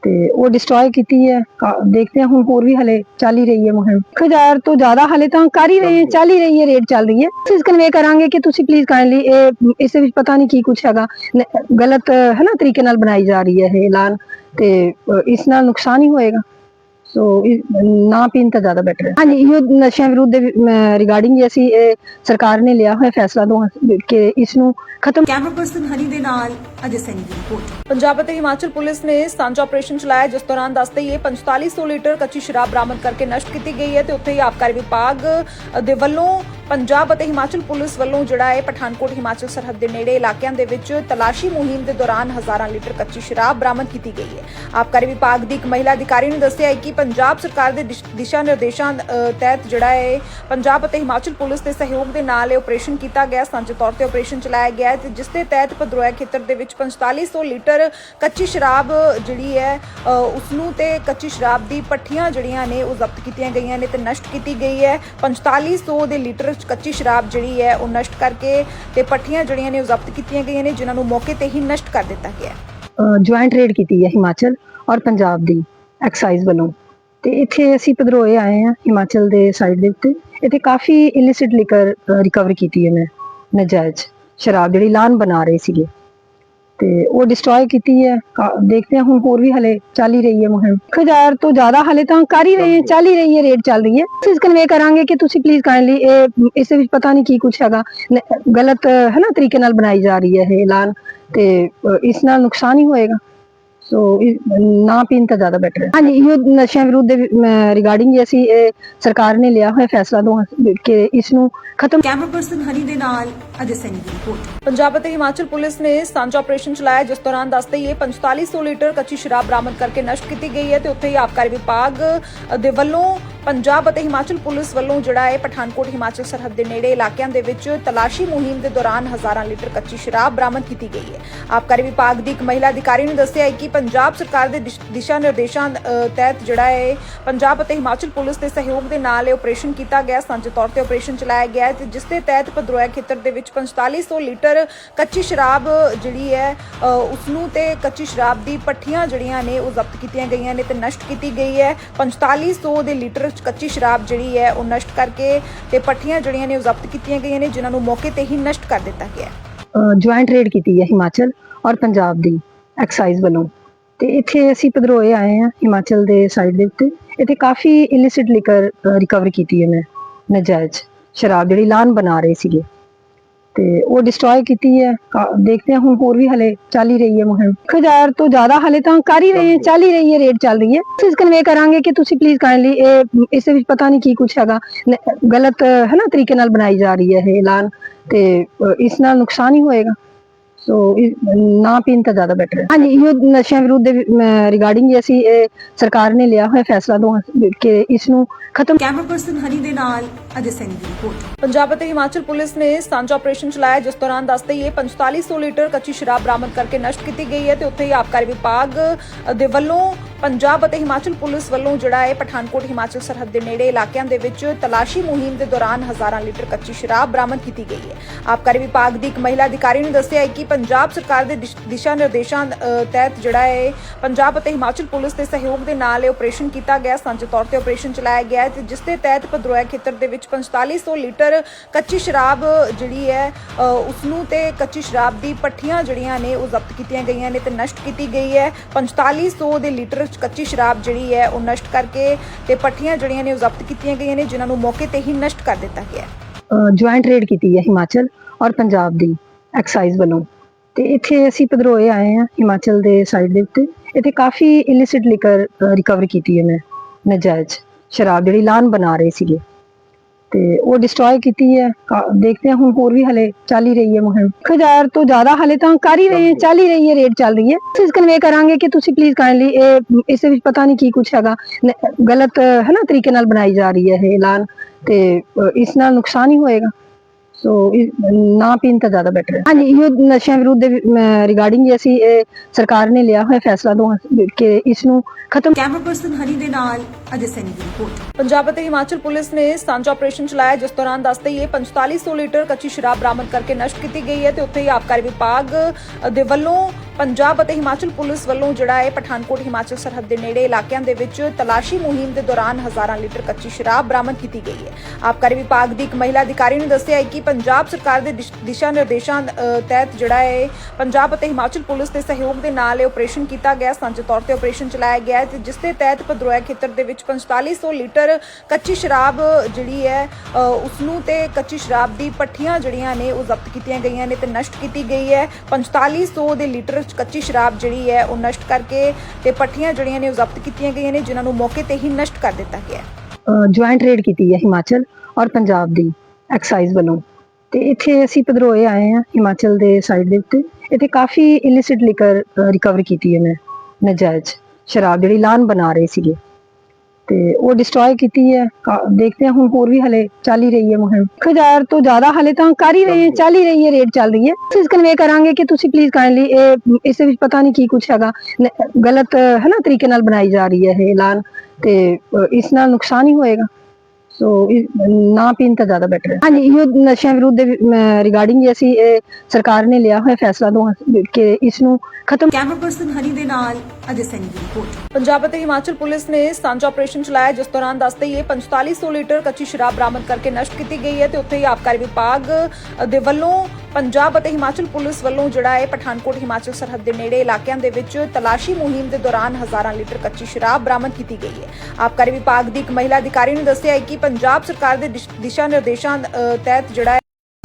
ਤੇ ਉਹ ਡਿਸਟਰੋਏ ਕੀਤੀ ਹੈ। ਕਾ- ਦੇਖਦੇ ਹਾਂ ਹੁਣ ਹੋਰ ਵੀ ਹਲੇ ਚੱਲ ਹੀ ਰਹੀ ਹੈ ਮੁਹਿੰਮ। 1000 ਤੋਂ ਜ਼ਿਆਦਾ ਹਲੇ ਤਾਂ ਕਰ ਹੀ ਰਹੇ ਹਾਂ ਚੱਲ ਹੀ ਰਹੀ ਹੈ ਰੇਟ ਚੱਲ ਰਹੀ ਹੈ। ਅਸੀਂ ਕਨਵੇ ਕਰਾਂਗੇ ਕਿ ਤੁਸੀਂ ਪਲੀਜ਼ ਕਾਈਂਡਲੀ ਇਹ ਇਸ ਵਿੱਚ ਪਤਾ ਨਹੀਂ ਕੀ ਕੁਝ ਹੈਗਾ। ਨ- ਗਲਤ ਹੈ ਨਾ ਤਰੀਕੇ ਨਾਲ ਬਣਾਈ ਜਾ ਰਹੀ ਹੈ ਇਹ ਐਲਾਨ। ਤੇ ਅ, ਇਸ ਨਾਲ ਨੁਕਸਾਨ ਹੀ ਹੋਏਗਾ। ਸੋ ਨਾ ਪੀਣ ਤਾਂ ਜ਼ਿਆਦਾ ਬੈਟਰ ਹੈ। ਹਾਂਜੀ ਇਹ ਨਸ਼ਿਆਂ ਵਿਰੁੱਧ ਦੇ ਰਿਗਾਰਡਿੰਗ ਅਸੀਂ ਇਹ ਸਰਕਾਰ ਨੇ ਲਿਆ ਹੋਇਆ ਫੈਸਲਾ ਤੋਂ ਕਿ ਇਸ ਨੂੰ ਖਤਮ ਕੈਮਰਾ ਪਰਸਨ ਹਨੀ ਦੇ ਨਾਲ ਅਜੇ ਦੀ ਰਿਪੋਰਟ। ਪੰਜਾਬ ਅਤੇ ਹਿਮਾਚਲ ਪੁਲਿਸ ਨੇ ਸਾਂਝਾ ਆਪਰੇਸ਼ਨ ਚਲਾਇਆ ਜਿਸ ਦੌਰਾਨ ਦੱਸਦੇ ਇਹ 4500 ਲੀਟਰ ਕੱਚੀ ਸ਼ਰਾਬ ਬਰਾਮਦ ਕਰਕੇ ਨਸ਼ਟ ਕੀਤੀ ਗਈ ਹੈ ਤੇ ਉੱਥੇ ਹੀ ਆਬਕਾਰੀ ਵਿਭਾਗ ਦੇ ਵੱਲੋਂ ਪੰਜਾਬ ਅਤੇ ਹਿਮਾਚਲ ਪੁਲਿਸ ਵੱਲੋਂ ਜਿਹੜਾ ਹੈ ਪਠਾਨਕੋਟ ਹਿਮਾਚਲ ਸਰਹੱਦ ਦੇ ਨੇੜੇ ਇਲਾਕਿਆਂ ਦੇ ਵਿੱਚ ਤਲਾਸ਼ੀ ਮੁਹਿੰਮ ਦੇ ਦੌਰਾਨ ਹਜ਼ਾਰਾਂ ਲੀਟਰ ਕੱਚੀ ਸ਼ਰਾਬ ਬਰਾਮਦ ਕੀਤੀ ਗਈ ਹੈ। ਆਬਕਾਰੀ ਵਿਭਾਗ ਦੀ ਇੱਕ ਮਹਿਲਾ ਅਧਿਕਾਰੀ ਨੇ ਦੱਸਿਆ ਕਿ ਪੰਜਾਬ ਸਰਕਾਰ ਦੇ ਦਿਸ਼ਾ ਨਿਰਦੇਸ਼ਾਂ ਤਹਿਤ ਜਿਹੜਾ ਹੈ ਪੰਜਾਬ ਅਤੇ ਹਿਮਾਚਲ ਪੁਲਿਸ ਦੇ ਸਹਿਯੋਗ ਦੇ ਨਾਲ ਇਹ ਆਪਰੇਸ਼ਨ ਕੀਤਾ ਗਿਆ। ਸਾਂਝੇ ਤੌਰ ਤੇ ਆਪਰੇਸ਼ਨ ਚਲਾਇਆ ਗਿਆ ਤੇ ਜਿਸ ਦੇ ਤਹਿਤ ਭਦਰੋਇਆ ਖੇਤਰ ਦੇ ਵਿੱਚ 4500 ਲੀਟਰ ਕੱਚੀ ਸ਼ਰਾਬ ਜਿਹੜੀ ਹੈ ਉਸ ਨੂੰ ਤੇ ਕੱਚੀ ਸ਼ਰਾਬ ਦੀ ਪੱਠੀਆਂ ਜਿਹੜੀਆਂ ਨੇ ਉਹ ਜ਼ਬਤ ਕੀਤੀਆਂ ਗਈਆਂ ਨੇ ਤੇ ਨਸ਼ਟ ਕੀਤੀ ਗਈ ਹੈ। 4500 ਦੇ ਲੀਟਰ ਕੱਚੀ ਸ਼ਰਾਬ ਜਿਹੜੀ ਹੈ ਉਹ ਨਸ਼ਟ ਕਰਕੇ ਤੇ ਪੱਠੀਆਂ ਜਿਹੜੀਆਂ ਨੇ ਉਹ ਜ਼ਬਤ ਕੀਤੀਆਂ ਗਈਆਂ ਨੇ, ਜਿਨ੍ਹਾਂ ਨੂੰ ਮੌਕੇ ਤੇ ਹੀ ਨਸ਼ਟ ਕਰ ਦਿੱਤਾ ਗਿਆ ਜੁਆਇੰਟ ਰੇਡ ਕੀਤੀ ਹੈ ਹਿਮਾਚਲ ਔਰ ਪੰਜਾਬ ਦੀ ਐਕਸਾਈਜ਼ ਵੱਲੋਂ। ਤੇ ਇੱਥੇ ਅਸੀਂ ਪਧਰੋਏ ਆਏ ਹਾਂ ਹਿਮਾਚਲ ਦੇ ਸਾਈਡ ਦੇ ਉੱਤੇ। ਇੱਥੇ ਕਾਫੀ ਇਲਿਸਿਟ ਲਿਕਰ ਰਿਕਵਰ ਕੀਤੀ ਹੈ ਮੈਂ, ਨਜਾਇਜ਼। ਸ਼ਰਾਬ ਜਿਹੜੀ ਲਾਨ ਬਣਾ ਰਹੇ ਸੀਗੇ। ਤੇ ਉਹ ਡਿਸਟਰੋਏ ਕੀਤੀ ਹੈ। ਦੇਖਦੇ ਹਾਂ ਹੁਣ ਹੋਰ ਵੀ ਹਲੇ ਚੱਲ ਹੀ ਰਹੀ ਹੈ ਮੁਹਿੰਮ। 1000 ਤੋਂ ਜ਼ਿਆਦਾ ਹਲੇ ਤਾਂ ਕਰ ਹੀ ਰਹੇ ਹਾਂ, ਚੱਲ ਹੀ ਰਹੀ ਹੈ, ਰੇਟ ਚੱਲ ਰਹੀ ਹੈ। ਅਸੀਂ ਕਨਵੇ ਕਰਾਂਗੇ ਕਿ ਤੁਸੀਂ ਪਲੀਜ਼ ਕਾਈਂਡਲੀ ਇਹ, ਇਸ ਦੇ ਵਿੱਚ ਪਤਾ ਨਹੀਂ ਕੀ ਕੁਝ ਹੈਗਾ। ਗਲਤ, ਹੈ ਨਾ, ਤਰੀਕੇ ਨਾਲ ਬਣਾਈ ਜਾ ਰਹੀ ਹੈ ਇਹ ਐਲਾਨ ਤੇ ਇਸ ਨਾਲ ਨੁਕਸਾਨ ਹੀ ਹੋਏਗਾ। ਸੋ ਨਾ ਪੀਣ ਤਾਂ ਜ਼ਿਆਦਾ ਬੈਟਰ ਹੈ। ਹਾਂਜੀ, ਇਹ ਨਸ਼ਿਆਂ ਵਿਰੁੱਧ ਦੇ ਰਿਗਾਰਡਿੰਗ ਅਸੀਂ ਸਰਕਾਰ ਨੇ ਲਿਆ ਹੋਇਆ ਫੈਸਲਾ ਤੋਂ ਕਿ ਇਸ ਨੂੰ ਖਤਮ ਕੈਮਰਾ ਪਰਸਨ ਹਨੀ ਦੇ ਨਾਲ ਅਜੇ ਸੈਨੀ ਦੀ ਰਿਪੋਰਟ। ਪੰਜਾਬ ਅਤੇ ਹਿਮਾਚਲ ਪੁਲਿਸ ਨੇ ਸਾਂਝਾ ਆਪਰੇਸ਼ਨ ਚਲਾਇਆ, ਜਿਸ ਦੌਰਾਨ ਦੱਸਦੇ ਹੀ ਇਹ 4500 ਲੀਟਰ ਕੱਚੀ ਸ਼ਰਾਬ ਬਰਾਮਦ ਕਰਕੇ ਨਸ਼ਟ ਕੀਤੀ ਗਈ ਹੈ ਤੇ ਉੱਥੇ ਹੀ ਆਬਕਾਰੀ ਵਿਭਾਗ ਦੇ ਵੱਲੋਂ ਪੰਜਾਬ ਅਤੇ ਹਿਮਾਚਲ ਪੁਲਿਸ ਵੱਲੋਂ ਜਿਹੜਾ ਹੈ ਪਠਾਨਕੋਟ ਹਿਮਾਚਲ ਸਰਹੱਦ ਦੇ ਨੇੜੇ ਇਲਾਕਿਆਂ ਦੇ ਵਿੱਚ ਤਲਾਸ਼ੀ ਮੁਹਿੰਮ ਦੇ ਦੌਰਾਨ ਹਜ਼ਾਰਾਂ ਲੀਟਰ ਕੱਚੀ ਸ਼ਰਾਬ ਬਰਾਮਦ ਕੀਤੀ ਗਈ ਹੈ। ਆਬਕਾਰੀ ਵਿਭਾਗ ਦੀ ਇੱਕ ਮਹਿਲਾ ਅਧਿਕਾਰੀ ਨੇ ਦੱਸਿਆ ਹੈ ਕਿ ਪੰਜਾਬ ਸਰਕਾਰ ਦੇ ਦਿਸ਼- ਦਿਸ਼ਾ ਨਿਰਦੇਸ਼ਾਂ ਤਹਿਤ ਜਿਹੜਾ ਹੈ ਪੰਜਾਬ ਅਤੇ ਹਿਮਾਚਲ ਪੁਲਿਸ ਦੇ ਸਹਿਯੋਗ ਦੇ ਨਾਲ ਇਹ ਆਪਰੇਸ਼ਨ ਕੀਤਾ ਗਿਆ। ਸਾਂਝੇ ਤੌਰ ਤੇ ਆਪਰੇਸ਼ਨ ਚਲਾਇਆ ਗਿਆ ਹੈ ਤੇ ਜਿਸ ਦੇ ਤਹਿਤ ਭਦਰੋਇਆ ਖੇਤਰ ਦੇ ਵਿੱਚ 4500 ਲੀਟਰ ਕੱਚੀ ਸ਼ਰਾਬ ਜਿਹੜੀ ਹੈ ਅ, ਉਸ ਨੂੰ ਤੇ ਕੱਚੀ ਸ਼ਰਾਬ ਦੀ ਪੱਠੀਆਂ ਜਿਹੜੀਆਂ ਨੇ ਉਹ ਜ਼ਬਤ ਕੀਤੀਆਂ ਗਈਆਂ ਨੇ ਤੇ ਨਸ਼ਟ ਕੀਤੀ ਗਈ ਹੈ। 4500 ਦੇ ਲੀਟਰ ਕੱਚੀ ਸ਼ਰਾਬ ਜਿਹੜੀ ਹੈ ਉਹ ਨਸ਼ਟ ਕਰਕੇ ਤੇ ਪੱਠੀਆਂ ਜਿਹੜੀਆਂ ਨੇ ਉਹ ਜ਼ਬਤ ਕੀਤੀਆਂ ਗਈਆਂ ਨੇ, ਜਿਨ੍ਹਾਂ ਨੂੰ ਮੌਕੇ ਤੇ ਹੀ ਨਸ਼ਟ ਕਰ ਦਿੱਤਾ ਗਿਆ ਹੈ। ਜੁਆਇੰਟ ਰੇਡ ਕੀਤੀ ਹੈ ਹਿਮਾਚਲ ਔਰ ਪੰਜਾਬ ਦੀ ਐਕਸਾਈਜ਼ ਵੱਲੋਂ। ਤੇ ਇੱਥੇ ਅਸੀਂ ਪਧਰੋਏ ਆਏ ਆ ਹਿਮਾਚਲ ਦੇ ਸਾਈਡ ਦੇ ਉੱਤੇ। ਇੱਥੇ ਕਾਫੀ ਇਲਿਸਿਟ ਲਿਕਰ ਰਿਕਵਰ ਕੀਤੀ ਹੈ ਮੈਂ ਨਜਾਇਜ਼ ਸ਼ਰਾਬ ਜਿਹੜੀ ਲਾਨ ਬਣਾ ਰਹੇ ਸੀਗੇ। ਤੇ ਉਹ ਡਿਸਟਰੋਏ ਕੀਤੀ ਹੈ। ਕਾ- ਦੇਖਦੇ ਹਾਂ ਹੁਣ ਹੋਰ ਵੀ ਹਲੇ ਚੱਲ ਹੀ ਰਹੀ ਹੈ ਮੁਹਿੰਮ। 1000 ਤੋਂ ਜ਼ਿਆਦਾ ਹਲੇ ਤਾਂ ਕਰ ਹੀ ਰਹੇ ਹਾਂ ਚੱਲ ਹੀ ਰਹੀ ਹੈ ਰੇਟ ਚੱਲ ਰਹੀ ਹੈ। ਅਸੀਂ ਕਨਵੇ ਕਰਾਂਗੇ ਕਿ ਤੁਸੀਂ ਪਲੀਜ਼ ਕਾਈਂਡਲੀ ਇਹ ਇਸ ਦੇ ਵਿੱਚ ਪਤਾ ਨਹੀਂ ਕੀ ਕੁਝ ਹੈਗਾ। ਨ- ਗਲਤ ਹੈ ਨਾ ਤਰੀਕੇ ਨਾਲ ਬਣਾਈ ਜਾ ਰਹੀ ਹੈ ਇਹ ਐਲਾਨ ਤੇ ਅ, ਇਸ ਨਾਲ ਨੁਕਸਾਨ ਹੀ ਹੋਏਗਾ। ਸੋ ਨਾ ਪੀਣ ਤਾਂ ਜ਼ਿਆਦਾ ਬੈਟਰ ਹੈ। ਹਾਂਜੀ ਇਹ ਨਸ਼ਿਆਂ ਵਿਰੁੱਧ ਦੇ ਰਿਗਾਰਡਿੰਗ ਅਸੀਂ ਇਹ ਸਰਕਾਰ ਨੇ ਲਿਆ ਹੋਇਆ ਫੈਸਲਾ ਤੋਂ ਕਿ ਇਸ ਨੂੰ ਖਤਮ ਕੈਮਰਾ ਪਰਸਨ ਹਨੀ ਦੇ ਨਾਲ ਅਜੇ ਸੈਨੀ ਦੀ ਰਿਪੋਰਟ। ਪੰਜਾਬ ਅਤੇ ਹਿਮਾਚਲ ਪੁਲਿਸ ਨੇ ਸਾਂਝਾ ਆਪਰੇਸ਼ਨ ਚਲਾਇਆ, ਜਿਸ ਦੌਰਾਨ ਦੱਸਦੇ ਹੀ ਇਹ 4500 ਲੀਟਰ ਕੱਚੀ ਸ਼ਰਾਬ ਬਰਾਮਦ ਕਰਕੇ ਨਸ਼ਟ ਕੀਤੀ ਗਈ ਹੈ ਤੇ ਉੱਥੇ ਹੀ ਆਬਕਾਰੀ ਵਿਭਾਗ ਦੇ ਵੱਲੋਂ ਪੰਜਾਬ ਅਤੇ ਹਿਮਾਚਲ ਪੁਲਿਸ ਵੱਲੋਂ ਜਿਹੜਾ ਹੈ ਪਠਾਨਕੋਟ ਹਿਮਾਚਲ ਸਰਹੱਦ ਦੇ ਨੇੜੇ ਇਲਾਕਿਆਂ ਦੇ ਵਿੱਚ ਤਲਾਸ਼ੀ ਮੁਹਿੰਮ ਦੇ ਦੌਰਾਨ ਹਜ਼ਾਰਾਂ ਲੀਟਰ ਕੱਚੀ ਸ਼ਰਾਬ ਬਰਾਮਦ ਕੀਤੀ ਗਈ ਹੈ। ਆਬਕਾਰੀ ਵਿਭਾਗ ਦੀ ਇੱਕ ਮਹਿਲਾ ਅਧਿਕਾਰੀ ਨੇ ਦੱਸਿਆ ਹੈ ਕਿ ਪੰਜਾਬ ਸਰਕਾਰ ਦੇ ਦਿਸ਼ਾ ਨਿਰਦੇਸ਼ਾਂ ਤਹਿਤ ਜਿਹੜਾ ਹੈ ਪੰਜਾਬ ਅਤੇ ਹਿਮਾਚਲ ਪੁਲਿਸ ਦੇ ਸਹਿਯੋਗ ਦੇ ਨਾਲ ਇਹ ਆਪਰੇਸ਼ਨ ਕੀਤਾ ਗਿਆ। ਸਾਂਝੇ ਤੌਰ ਤੇ ਆਪਰੇਸ਼ਨ ਚਲਾਇਆ ਗਿਆ ਹੈ ਤੇ ਜਿਸ ਦੇ ਤਹਿਤ ਭਦਰੋਇਆ ਖੇਤਰ ਦੇ ਵਿੱਚ 4500 ਲੀਟਰ ਕੱਚੀ ਸ਼ਰਾਬ ਜਿਹੜੀ ਹੈ ਉਸ ਨੂੰ ਤੇ ਕੱਚੀ ਸ਼ਰਾਬ ਦੀ ਪੱਠੀਆਂ ਜਿਹੜੀਆਂ ਨੇ ਉਹ ਜ਼ਬਤ ਕੀਤੀਆਂ ਗਈਆਂ ਨੇ ਤੇ ਨਸ਼ਟ ਕੀਤੀ ਗਈ ਹੈ। 4500 ਦੇ ਲੀਟਰ ਕੱਚੀ ਸ਼ਰਾਬ ਜਿਹੜੀ ਹੈ, ਉਹ ਨਸ਼ਟ ਕਰਕੇ ਤੇ ਪੱਠੀਆਂ ਜਿਹੜੀਆਂ ਨੇ ਉਹ ਜ਼ਬਤ ਕੀਤੀਆਂ ਗਈਆਂ ਨੇ, ਜਿਨ੍ਹਾਂ ਨੂੰ ਮੌਕੇ ਤੇ ਹੀ ਨਸ਼ਟ ਕਰ ਦਿੱਤਾ ਗਿਆ ਜੁਆਇੰਟ ਰੇਡ ਕੀਤੀ ਹੈ ਹਿਮਾਚਲ ਔਰ ਪੰਜਾਬ ਦੀ ਐਕਸਾਈਜ਼ ਵੱਲੋਂ। ਤੇ ਇੱਥੇ ਅਸੀਂ ਪਧਰੋਏ ਆਏ ਆ ਹਿਮਾਚਲ ਦੇ ਸਾਈਡ ਦੇ ਉੱਤੇ। ਇੱਥੇ ਕਾਫੀ ਇਲਿਸਿਟ ਲਿਕਰ ਰਿਕਵਰ ਕੀਤੀ ਹੈ ਮੈਂ ਨਜਾਇਜ਼ ਸ਼ਰਾਬ ਜਿਹੜੀ ਲਾਨ ਬਣਾ ਰਹੇ ਸੀਗੇ। ਤੇ ਉਹ ਡਿਸਟਰੋਏ ਕੀਤੀ ਹੈ। ਕਾ- ਦੇਖਦੇ ਹਾਂ ਹੁਣ ਹੋਰ ਵੀ ਹਲੇ ਚੱਲ ਹੀ ਰਹੀ ਹੈ ਮੁਹਿੰਮ। 1000 ਤੋਂ ਜ਼ਿਆਦਾ ਹਲੇ ਤਾਂ ਕਰ ਹੀ ਰਹੇ ਹਾਂ ਚੱਲ ਹੀ ਰਹੀ ਹੈ ਰੇਟ ਚੱਲ ਰਹੀ ਹੈ। ਅਸੀਂ ਕਨਵੇ ਕਰਾਂਗੇ ਕਿ ਤੁਸੀਂ ਪਲੀਜ਼ ਕਾਈਂਡਲੀ ਇਹ ਇਸ ਵਿੱਚ ਪਤਾ ਨਹੀਂ ਕੀ ਕੁਝ ਹੈਗਾ। ਨ- ਗਲਤ ਹੈ ਨਾ ਤਰੀਕੇ ਨਾਲ ਬਣਾਈ ਜਾ ਰਹੀ ਹੈ ਇਹ ਐਲਾਨ ਤੇ ਅ, ਇਸ ਨਾਲ ਨੁਕਸਾਨ ਹੀ ਹੋਏਗਾ। ਸੋ ਇਹ ਨਾ ਪੀਣ ਤਾਂ ਜ਼ਿਆਦਾ ਬੈਟਰ ਹੈ। ਹਾਂਜੀ ਇਹ ਨਸ਼ਿਆਂ ਵਿਰੁੱਧ ਰਿਗਾਰਡਿੰਗ ਅਸੀਂ ਇਹ ਸਰਕਾਰ ਨੇ ਲਿਆ ਹੋਇਆ ਫੈਸਲਾ ਦੋ ਕਿ ਇਸ ਨੂੰ ਖਤਮ ਕੈਮਰਾ ਪਰਸਨ ਹਨੀ ਦੇ ਨਾਲ ਅਜੇ ਸੈਨੀ ਦੀ ਰਿਪੋਰਟ। ਪੰਜਾਬ ਅਤੇ ਹਿਮਾਚਲ ਪੁਲਿਸ ਨੇ ਸਾਂਝਾ ਆਪਰੇਸ਼ਨ ਚਲਾਇਆ ਜਿਸ ਦੌਰਾਨ ਦੱਸਦੇ ਹੀ 4500 ਲੀਟਰ ਕੱਚੀ ਸ਼ਰਾਬ ਬਰਾਮਦ ਕਰਕੇ ਨਸ਼ਟ ਕੀਤੀ ਗਈ ਹੈ ਤੇ ਉੱਥੇ ਹੀ ਆਬਕਾਰੀ ਵਿਭਾਗ ਦੇ ਵੱਲੋਂ ਪੰਜਾਬ ਅਤੇ ਹਿਮਾਚਲ ਪੁਲਿਸ ਵੱਲੋਂ ਜਿਹੜਾ ਹੈ ਪਠਾਨਕੋਟ ਹਿਮਾਚਲ ਸਰਹੱਦ ਦੇ ਨੇੜੇ ਇਲਾਕਿਆਂ ਦੇ ਵਿੱਚ ਤਲਾਸ਼ੀ ਮੁਹਿੰਮ ਦੇ ਦੌਰਾਨ ਹਜ਼ਾਰਾਂ ਲੀਟਰ ਕੱਚੀ ਸ਼ਰਾਬ ਬਰਾਮਦ ਕੀਤੀ ਗਈ ਹੈ। ਆਬਕਾਰੀ ਵਿਭਾਗ ਦੀ ਇੱਕ ਮਹਿਲਾ ਅਧਿਕਾਰੀ ਨੇ ਦੱਸਿਆ ਕਿ ਪੰਜਾਬ ਸਰਕਾਰ ਦੇ ਦਿਸ਼- ਦਿਸ਼ਾ ਨਿਰਦੇਸ਼ਾਂ ਅ, ਤਹਿਤ ਜਿਹੜਾ ਹੈ ਪੰਜਾਬ ਅਤੇ ਹਿਮਾਚਲ ਪੁਲਿਸ ਦੇ ਸਹਿਯੋਗ ਦੇ ਨਾਲ ਇਹ ਆਪਰੇਸ਼ਨ ਕੀਤਾ ਗਿਆ। ਸਾਂਝੇ ਤੌਰ ਤੇ ਆਪਰੇਸ਼ਨ ਚਲਾਇਆ ਗਿਆ ਹੈ ਤੇ ਜਿਸ ਦੇ ਤਹਿਤ ਭਦਰੋਇਆ ਖੇਤਰ ਦੇ ਵਿੱਚ 4500 ਲੀਟਰ ਕੱਚੀ ਸ਼ਰਾਬ ਜਿਹੜੀ ਹੈ ਅ, ਉਸ ਨੂੰ ਤੇ ਕੱਚੀ ਸ਼ਰਾਬ ਦੀ ਪੱਠੀਆਂ ਜਿਹੜੀਆਂ ਨੇ ਉਹ ਜ਼ਬਤ ਕੀਤੀਆਂ ਗਈਆਂ ਨੇ ਤੇ ਨਸ਼ਟ ਕੀਤੀ ਗਈ ਹੈ। 4500 ਦੇ ਲੀਟਰ ਕੱਚੀ ਸ਼ਰਾਬ ਜਿਹੜੀ ਹੈ ਉਹ ਨਸ਼ਟ ਕਰਕੇ ਤੇ ਪੱਠੀਆਂ ਜਿਹੜੀਆਂ ਨੇ ਉਹ ਜ਼ਬਤ ਕੀਤੀਆਂ ਗਈਆਂ ਨੇ ਜਿਨ੍ਹਾਂ ਨੂੰ ਮੌਕੇ ਤੇ ਹੀ ਨਸ਼ਟ ਕਰ ਦਿੱਤਾ ਗਿਆ ਹੈ। ਜੁਆਇੰਟ ਰੇਡ ਕੀਤੀ ਹੈ ਹਿਮਾਚਲ ਔਰ ਪੰਜਾਬ ਦੀ ਐਕਸਾਈਜ਼ ਵੱਲੋਂ। ਤੇ ਇੱਥੇ ਅਸੀਂ ਪਧਰੋਏ ਆਏ ਹਾਂ ਹਿਮਾਚਲ ਦੇ ਸਾਈਡ ਦੇ ਉੱਤੇ। ਇੱਥੇ ਕਾਫੀ ਇਲਿਸਿਟ ਲਿਕਰ ਰਿਕਵਰ ਕੀਤੀ ਹੈ ਮੈਂ ਨਜਾਇਜ਼। ਸ਼ਰਾਬ ਜਿਹੜੀ ਲਾਨ ਬਣਾ ਰਹੇ ਸੀਗੇ। ਤੇ ਉਹ ਡਿਸਟਰੋਏ ਕੀਤੀ ਹੈ। ਕਾ- ਦੇਖਦੇ ਹਾਂ ਹੁਣ ਹੋਰ ਵੀ ਹਲੇ ਚੱਲ ਹੀ ਰਹੀ ਹੈ ਮੁਹਿੰਮ। 1000 ਤੋਂ ਜ਼ਿਆਦਾ ਹਲੇ ਤਾਂ ਕਰ ਹੀ ਰਹੇ ਹੈ ਚੱਲ ਹੀ ਰਹੀ ਹੈ ਰੇਟ ਚੱਲ ਰਹੀ ਹੈ। ਅਸੀਂ ਕਨਵੇ ਕਰਾਂਗੇ ਕਿ ਤੁਸੀਂ ਪਲੀਜ਼ ਕਾਈਂਡਲੀ ਇਹ ਇਸ ਦੇ ਵਿੱਚ ਪਤਾ ਨਹੀਂ ਕੀ ਕੁਝ ਹੈਗਾ। ਨ- ਗਲਤ ਹੈ ਨਾ ਤਰੀਕੇ ਨਾਲ ਬਣਾਈ ਜਾ ਰਹੀ ਹੈ ਇਹ ਐਲਾਨ ਤੇ ਅ, ਇਸ ਨਾਲ ਨੁਕਸਾਨ ਹੀ ਹੋਏਗਾ। ਸੋ ਇਹ ਨਾ ਪੀਣ ਤਾਂ ਜ਼ਿਆਦਾ ਬੈਟਰ ਹੈ। ਹਾਂਜੀ ਇਹ ਨਸ਼ਿਆਂ ਵਿਰੁੱਧ ਰਿਗਾਰਡਿੰਗ ਅਸੀਂ ਇਹ ਸਰਕਾਰ ਨੇ ਲਿਆ ਹੋਇਆ ਫੈਸਲਾ ਦੋ ਕਿ ਇਸ ਨੂੰ ਖਤਮ ਕੈਮਰਾ ਪਰਸਨ ਹਨੀ ਦੇ ਨਾਲ ਅਜੇ ਸੈਨੀ ਦੀ ਰਿਪੋਰਟ। ਪੰਜਾਬ ਅਤੇ ਹਿਮਾਚਲ ਪੁਲਿਸ ਨੇ ਸਾਂਝਾ ਆਪਰੇਸ਼ਨ ਚਲਾਇਆ ਜਿਸ ਦੌਰਾਨ ਦੱਸਦੇ ਹੀ 4500 ਲੀਟਰ ਕੱਚੀ ਸ਼ਰਾਬ ਬਰਾਮਦ ਕਰਕੇ ਨਸ਼ਟ ਕੀਤੀ ਗਈ ਹੈ ਤੇ ਉੱਥੇ ਹੀ ਆਬਕਾਰੀ ਵਿਭਾਗ ਦੇ ਵੱਲੋਂ ਪੰਜਾਬ ਅਤੇ ਹਿਮਾਚਲ ਪੁਲਿਸ ਵੱਲੋਂ ਜਿਹੜਾ ਹੈ ਪਠਾਨਕੋਟ ਹਿਮਾਚਲ ਸਰਹੱਦ ਦੇ ਨੇੜੇ ਇਲਾਕਿਆਂ ਦੇ ਵਿੱਚ ਤਲਾਸ਼ੀ ਮੁਹਿੰਮ ਦੇ ਦੌਰਾਨ ਹਜ਼ਾਰਾਂ ਲੀਟਰ ਕੱਚੀ ਸ਼ਰਾਬ ਬਰਾਮਦ ਕੀਤੀ ਗਈ ਹੈ। ਆਬਕਾਰੀ ਵਿਭਾਗ ਦੀ ਇੱਕ ਮਹਿਲਾ ਅਧਿਕਾਰੀ ਨੇ ਦੱਸਿਆ ਹੈ ਕਿ ਪੰਜਾਬ ਸਰਕਾਰ ਦੇ ਦਿਸ਼ਾ ਨਿਰਦੇਸ਼ਾਂ ਤਹਿਤ ਜਿਹੜਾ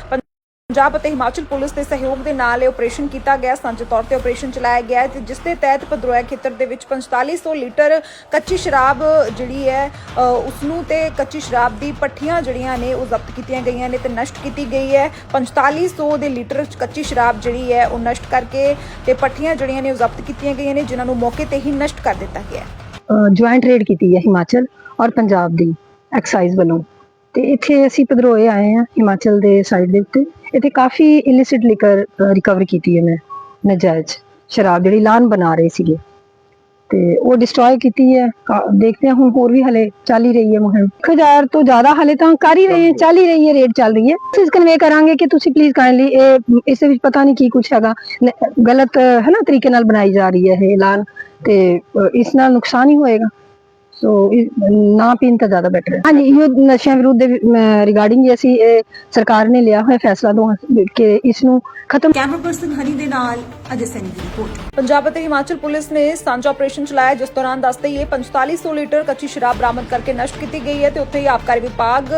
ਪੰਜਾਬ ਅਤੇ ਹਿਮਾਚਲ ਪੁਲਿਸ ਦੇ ਸਹਿਯੋਗ ਦੇ ਨਾਲ ਇਹ ਆਪਰੇਸ਼ਨ ਕੀਤਾ ਗਿਆ। ਸਾਂਝੇ ਤੌਰ ਤੇ ਆਪਰੇਸ਼ਨ ਚਲਾਇਆ ਗਿਆ ਤੇ ਜਿਸ ਦੇ ਤਹਿਤ ਭਦਰੋਇਆ ਖੇਤਰ ਦੇ ਵਿੱਚ 4500 ਲੀਟਰ ਕੱਚੀ ਸ਼ਰਾਬ ਜਿਹੜੀ ਹੈ ਉਸ ਨੂੰ ਤੇ ਕੱਚੀ ਸ਼ਰਾਬ ਦੀ ਪੱਠੀਆਂ ਜਿਹੜੀਆਂ ਨੇ ਉਹ ਜ਼ਬਤ ਕੀਤੀਆਂ ਗਈਆਂ ਨੇ ਤੇ ਨਸ਼ਟ ਕੀਤੀ ਗਈ ਹੈ। 4500 ਦੇ ਲੀਟਰ ਕੱਚੀ ਸ਼ਰਾਬ ਜਿਹੜੀ ਹੈ, ਉਹ ਨਸ਼ਟ ਕਰਕੇ ਤੇ ਪੱਠੀਆਂ ਜਿਹੜੀਆਂ ਨੇ ਉਹ ਜ਼ਬਤ ਕੀਤੀਆਂ ਗਈਆਂ ਨੇ, ਜਿਨ੍ਹਾਂ ਨੂੰ ਮੌਕੇ ਤੇ ਹੀ ਨਸ਼ਟ ਕਰ ਦਿੱਤਾ ਗਿਆ ਜੁਆਇੰਟ ਰੇਡ ਕੀਤੀ ਹੈ ਹਿਮਾਚਲ ਔਰ ਪੰਜਾਬ ਦੀ। ਐਕਸਾਈਜ਼ ਵੱਲੋਂ। ਤੇ ਇੱਥੇ ਅਸੀਂ ਪਧਰੋਏ ਆਏ ਹਾਂ ਹਿਮਾਚਲ ਦੇ ਸਾਈਡ ਦੇ ਉੱਤੇ। ਇੱਥੇ ਕਾਫੀ ਇਲਿਸਿਟ ਲਿਕਰ ਰਿਕਵਰ ਕੀਤੀ ਹੈ ਮੈਂ, ਨਜਾਇਜ਼। ਸ਼ਰਾਬ ਜਿਹੜੀ ਲਾਨ ਬਣਾ ਰਹੇ ਸੀਗੇ। ਤੇ ਉਹ ਡਿਸਟਰੋਏ ਕੀਤੀ ਹੈ। ਦੇਖਦੇ ਹਾਂ ਹੁਣ ਹੋਰ ਵੀ ਹਲੇ ਚੱਲ ਹੀ ਰਹੀ ਹੈ ਮੁਹਿੰਮ। 1000 ਤੋਂ ਜ਼ਿਆਦਾ ਹਲੇ ਤਾਂ ਕਰ ਹੀ ਰਹੇ ਹੈ ਚੱਲ ਹੀ ਰਹੀ ਹੈ, ਰੇਟ ਚੱਲ ਰਹੀ ਹੈ। ਅਸੀਂ ਕਨਵੇ ਕਰਾਂਗੇ ਕਿ ਤੁਸੀਂ ਪਲੀਜ਼ ਕਾਈਂਡਲੀ ਇਹ, ਇਸ ਵਿੱਚ ਪਤਾ ਨਹੀਂ ਕੀ ਕੁਝ ਹੈਗਾ। ਗਲਤ, ਹੈ ਨਾ, ਤਰੀਕੇ ਨਾਲ ਬਣਾਈ ਜਾ ਰਹੀ ਹੈ ਇਹ ਐਲਾਨ ਤੇ ਇਸ ਨਾਲ ਨੁਕਸਾਨ ਹੀ ਹੋਏਗਾ। ਸੋ ਨਾ ਪੀਣ ਤਾਂ ਜ਼ਿਆਦਾ ਬੈਟਰ ਹੈ। ਹਾਂਜੀ, ਇਹ ਨਸ਼ਿਆਂ ਵਿਰੁੱਧ ਰਿਗਾਰਡਿੰਗ ਅਸੀਂ ਸਰਕਾਰ ਨੇ ਲਿਆ ਹੋਇਆ ਫੈਸਲਾ ਦੋ ਕਿ ਇਸ ਨੂੰ ਖਤਮ ਕੈਮਰਾ ਪਰਸਨ ਹਨੀ ਦੇ ਨਾਲ ਅਜੇ ਸੈਨੀ ਦੀ ਰਿਪੋਰਟ। ਪੰਜਾਬ ਅਤੇ ਹਿਮਾਚਲ ਪੁਲਿਸ ਨੇ ਸਾਂਝਾ ਆਪਰੇਸ਼ਨ ਚਲਾਇਆ, ਜਿਸ ਦੌਰਾਨ ਦੱਸਦੇ ਹੀ 4500 ਲੀਟਰ ਕੱਚੀ ਸ਼ਰਾਬ ਬਰਾਮਦ ਕਰਕੇ ਨਸ਼ਟ ਕੀਤੀ ਗਈ ਹੈ ਤੇ ਉੱਥੇ ਹੀ ਆਬਕਾਰੀ ਵਿਭਾਗ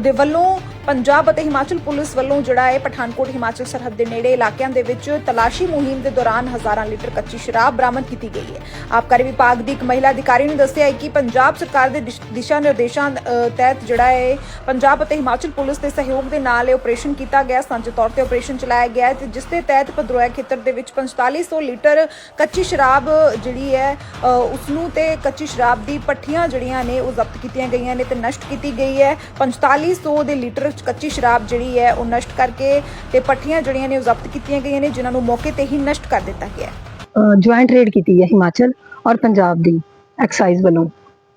ਦੇ ਵੱਲੋਂ ਪੰਜਾਬ ਅਤੇ ਹਿਮਾਚਲ ਪੁਲਿਸ ਵੱਲੋਂ ਜਿਹੜਾ ਹੈ ਪਠਾਨਕੋਟ ਹਿਮਾਚਲ ਸਰਹੱਦ ਦੇ ਨੇੜੇ ਇਲਾਕਿਆਂ ਦੇ ਵਿੱਚ ਤਲਾਸ਼ੀ ਮੁਹਿੰਮ ਦੇ ਦੌਰਾਨ ਹਜ਼ਾਰਾਂ ਲੀਟਰ ਕੱਚੀ ਸ਼ਰਾਬ ਬਰਾਮਦ ਕੀਤੀ ਗਈ ਹੈ। ਆਬਕਾਰੀ ਵਿਭਾਗ ਦੀ ਇੱਕ ਮਹਿਲਾ ਅਧਿਕਾਰੀ ਨੇ ਦੱਸਿਆ ਹੈ ਕਿ ਪੰਜਾਬ ਸਰਕਾਰ ਦੇ ਦਿਸ਼ਾ ਨਿਰਦੇਸ਼ਾਂ ਤਹਿਤ ਜਿਹੜਾ ਹੈ ਪੰਜਾਬ ਅਤੇ ਹਿਮਾਚਲ ਪੁਲਿਸ ਦੇ ਸਹਿਯੋਗ ਦੇ ਨਾਲ ਇਹ ਆਪਰੇਸ਼ਨ ਕੀਤਾ ਗਿਆ। ਸਾਂਝੇ ਤੌਰ ਤੇ ਆਪਰੇਸ਼ਨ ਚਲਾਇਆ ਗਿਆ ਹੈ ਤੇ ਜਿਸ ਦੇ ਤਹਿਤ ਭਦਰੋਇਆ ਖੇਤਰ ਦੇ ਵਿੱਚ 4500 ਲੀਟਰ ਕੱਚੀ ਸ਼ਰਾਬ ਜਿਹੜੀ ਹੈ ਅ, ਉਸ ਨੂੰ ਤੇ ਕੱਚੀ ਸ਼ਰਾਬ ਦੀ ਪੱਠੀਆਂ ਜਿਹੜੀਆਂ ਨੇ ਉਹ ਜ਼ਬਤ ਕੀਤੀਆਂ ਗਈਆਂ ਨੇ ਤੇ ਨਸ਼ਟ ਕੀਤੀ ਗਈ ਹੈ। 4500 ਦੇ ਲੀਟਰ ਕੱਚੀ ਸ਼ਰਾਬ ਜਿਹੜੀ ਹੈ ਉਹ ਨਸ਼ਟ ਕਰਕੇ ਤੇ ਪੱਠੀਆਂ ਜਿਹੜੀਆਂ ਨੇ ਉਹ ਜ਼ਬਤ ਕੀਤੀਆਂ ਗਈਆਂ ਨੇ, ਜਿਨ੍ਹਾਂ ਨੂੰ ਮੌਕੇ ਤੇ ਹੀ ਨਸ਼ਟ ਕਰ ਦਿੱਤਾ ਗਿਆ ਹੈ। ਜੁਆਇੰਟ ਰੇਡ ਕੀਤੀ ਹੈ ਹਿਮਾਚਲ ਔਰ ਪੰਜਾਬ ਦੀ ਐਕਸਾਈਜ਼ ਵੱਲੋਂ।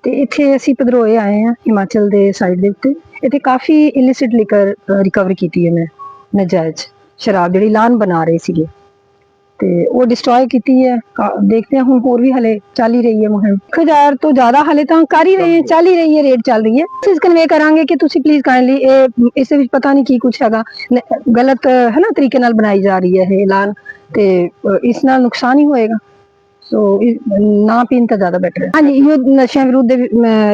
ਤੇ ਇੱਥੇ ਅਸੀਂ ਪਧਰੋਏ ਆਏ ਆ ਹਿਮਾਚਲ ਦੇ ਸਾਈਡ ਦੇ ਉੱਤੇ। ਇੱਥੇ ਕਾਫੀ ਇਲਿਸਿਟ ਲਿਕਰ ਰਿਕਵਰ ਕੀਤੀ ਹੈ ਮੈਂ ਨਜਾਇਜ਼ ਸ਼ਰਾਬ ਜਿਹੜੀ ਲਾਨ ਬਣਾ ਰਹੇ ਸੀਗੇ। ਤੇ ਉਹ ਡਿਸਟਰੋਏ ਕੀਤੀ ਹੈ। ਕਾ- ਦੇਖਦੇ ਹਾਂ ਹੁਣ ਹੋਰ ਵੀ ਹਲੇ ਚੱਲ ਹੀ ਰਹੀ ਹੈ ਮੁਹਿੰਮ। 1000 ਤੋਂ ਜ਼ਿਆਦਾ ਹਲੇ ਤਾਂ ਕਰ ਹੀ ਰਹੇ ਹੈ ਚੱਲ ਹੀ ਰਹੀ ਹੈ ਰੇਟ ਚੱਲ ਰਹੀ ਹੈ। ਅਸੀਂ ਕਨਵੇ ਕਰਾਂਗੇ ਕਿ ਤੁਸੀਂ ਪਲੀਜ਼ ਕਾਈਂਡਲੀ ਇਹ ਇਸ ਵਿੱਚ ਪਤਾ ਨਹੀਂ ਕੀ ਕੁਝ ਹੈਗਾ। ਨ- ਗਲਤ ਹੈ ਨਾ ਤਰੀਕੇ ਨਾਲ ਬਣਾਈ ਜਾ ਰਹੀ ਹੈ ਇਹ ਐਲਾਨ। ਤੇ ਅ, ਇਸ ਨਾਲ ਨੁਕਸਾਨ ਹੀ ਹੋਏਗਾ। ਸੋ ਇਹ ਨਾ ਪੀਣ ਤਾਂ ਜ਼ਿਆਦਾ ਬੈਟਰ ਹੈ। ਹਾਂਜੀ ਇਹ ਨਸ਼ਿਆਂ ਵਿਰੁੱਧ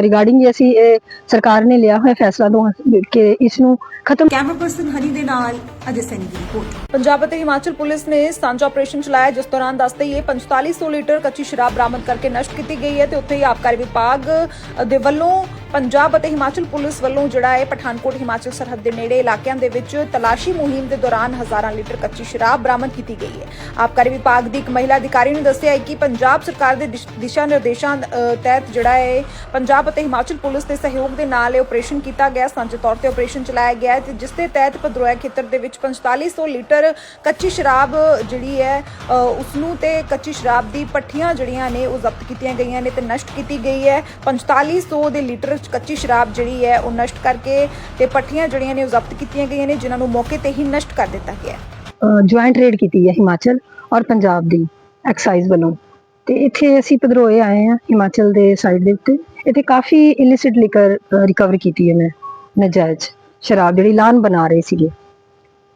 ਰਿਗਾਰਡਿੰਗ ਅਸੀਂ ਇਹ ਸਰਕਾਰ ਨੇ ਲਿਆ ਹੋਇਆ ਫੈਸਲਾ ਦੋ ਕਿ ਇਸ ਨੂੰ ਖਤਮ ਕੈਮਰਾ ਪਰਸਨ ਹਨੀ ਦੇ ਨਾਲ ਅਜੇ ਸੈਨੀ ਦੀ ਰਿਪੋਰਟ ਪੰਜਾਬ ਅਤੇ ਹਿਮਾਚਲ ਪੁਲਿਸ ਨੇ ਸਾਂਝਾ ਆਪਰੇਸ਼ਨ ਚਲਾਇਆ ਜਿਸ ਦੌਰਾਨ ਦੱਸਦੇ ਹੀ 4500 ਲੀਟਰ ਕੱਚੀ ਸ਼ਰਾਬ ਬਰਾਮਦ ਕਰਕੇ ਨਸ਼ਟ ਕੀਤੀ ਗਈ ਹੈ ਤੇ ਉੱਥੇ ਹੀ ਆਬਕਾਰੀ ਵਿਭਾਗ ਦੇ ਵੱਲੋਂ ਪੰਜਾਬ ਅਤੇ ਹਿਮਾਚਲ ਪੁਲਿਸ ਵੱਲੋਂ ਜਿਹੜਾ ਹੈ ਪਠਾਨਕੋਟ ਹਿਮਾਚਲ ਸਰਹੱਦ ਦੇ ਨੇੜੇ ਇਲਾਕਿਆਂ ਦੇ ਵਿੱਚ ਤਲਾਸ਼ੀ ਮੁਹਿੰਮ ਦੇ ਦੌਰਾਨ ਹਜ਼ਾਰਾਂ ਲੀਟਰ ਕੱਚੀ ਸ਼ਰਾਬ ਬਰਾਮਦ ਕੀਤੀ ਗਈ ਹੈ। ਆਬਕਾਰੀ ਵਿਭਾਗ ਦੀ ਇੱਕ ਮਹਿਲਾ ਅਧਿਕਾਰੀ ਨੇ ਦੱਸਿਆ ਹੈ ਕਿ ਪੰਜਾਬ ਸਰਕਾਰ ਦੇ ਦਿਸ਼- ਦਿਸ਼ਾ ਨਿਰਦੇਸ਼ਾਂ ਅ, ਤਹਿਤ ਜਿਹੜਾ ਹੈ ਪੰਜਾਬ ਅਤੇ ਹਿਮਾਚਲ ਪੁਲਿਸ ਦੇ ਸਹਿਯੋਗ ਦੇ ਨਾਲ ਇਹ ਆਪਰੇਸ਼ਨ ਕੀਤਾ ਗਿਆ। ਸਾਂਝੇ ਤੌਰ ਤੇ ਆਪਰੇਸ਼ਨ ਚਲਾਇਆ ਗਿਆ ਹੈ ਤੇ ਜਿਸ ਦੇ ਤਹਿਤ ਭਦਰੋਇਆ ਖੇਤਰ ਦੇ ਵਿੱਚ 4500 ਲੀਟਰ ਕੱਚੀ ਸ਼ਰਾਬ ਜਿਹੜੀ ਹੈ ਅ, ਉਸ ਨੂੰ ਤੇ ਕੱਚੀ ਸ਼ਰਾਬ ਦੀ ਪੱਠੀਆਂ ਜਿਹੜੀਆਂ ਨੇ ਉਹ ਜ਼ਬਤ ਕੀਤੀਆਂ ਗਈਆਂ ਨੇ ਤੇ ਨਸ਼ਟ ਕੀਤੀ ਗਈ ਹੈ। 4500 ਦੇ ਲੀਟਰ ਕੱਚੀ ਸ਼ਰਾਬ ਜਿਹੜੀ ਹੈ ਉਹ ਨਸ਼ਟ ਕਰਕੇ ਤੇ ਪੱਠੀਆਂ ਜਿਹੜੀਆਂ ਨੇ ਉਹ ਜ਼ਬਤ ਕੀਤੀਆਂ ਗਈਆਂ ਨੇ ਜਿਨ੍ਹਾਂ ਨੂੰ ਮੌਕੇ ਤੇ ਹੀ ਨਸ਼ਟ ਕਰ ਦਿੱਤਾ ਗਿਆ ਹੈ। ਜੁਆਇੰਟ ਰੇਡ ਕੀਤੀ ਹੈ ਹਿਮਾਚਲ ਔਰ ਪੰਜਾਬ ਦੀ ਐਕਸਾਈਜ਼ ਵੱਲੋਂ। ਤੇ ਇੱਥੇ ਅਸੀਂ ਪਧਰੋਏ ਆਏ ਹਾਂ ਹਿਮਾਚਲ ਦੇ ਸਾਈਡ ਦੇ ਉੱਤੇ। ਇੱਥੇ ਕਾਫੀ ਇਲਿਸਿਟ ਲਿਕਰ ਰਿਕਵਰ ਕੀਤੀ ਹੈ ਮੈਂ ਨਜਾਇਜ਼। ਸ਼ਰਾਬ ਜਿਹੜੀ ਲਾਨ ਬਣਾ ਰਹੇ ਸੀਗੇ।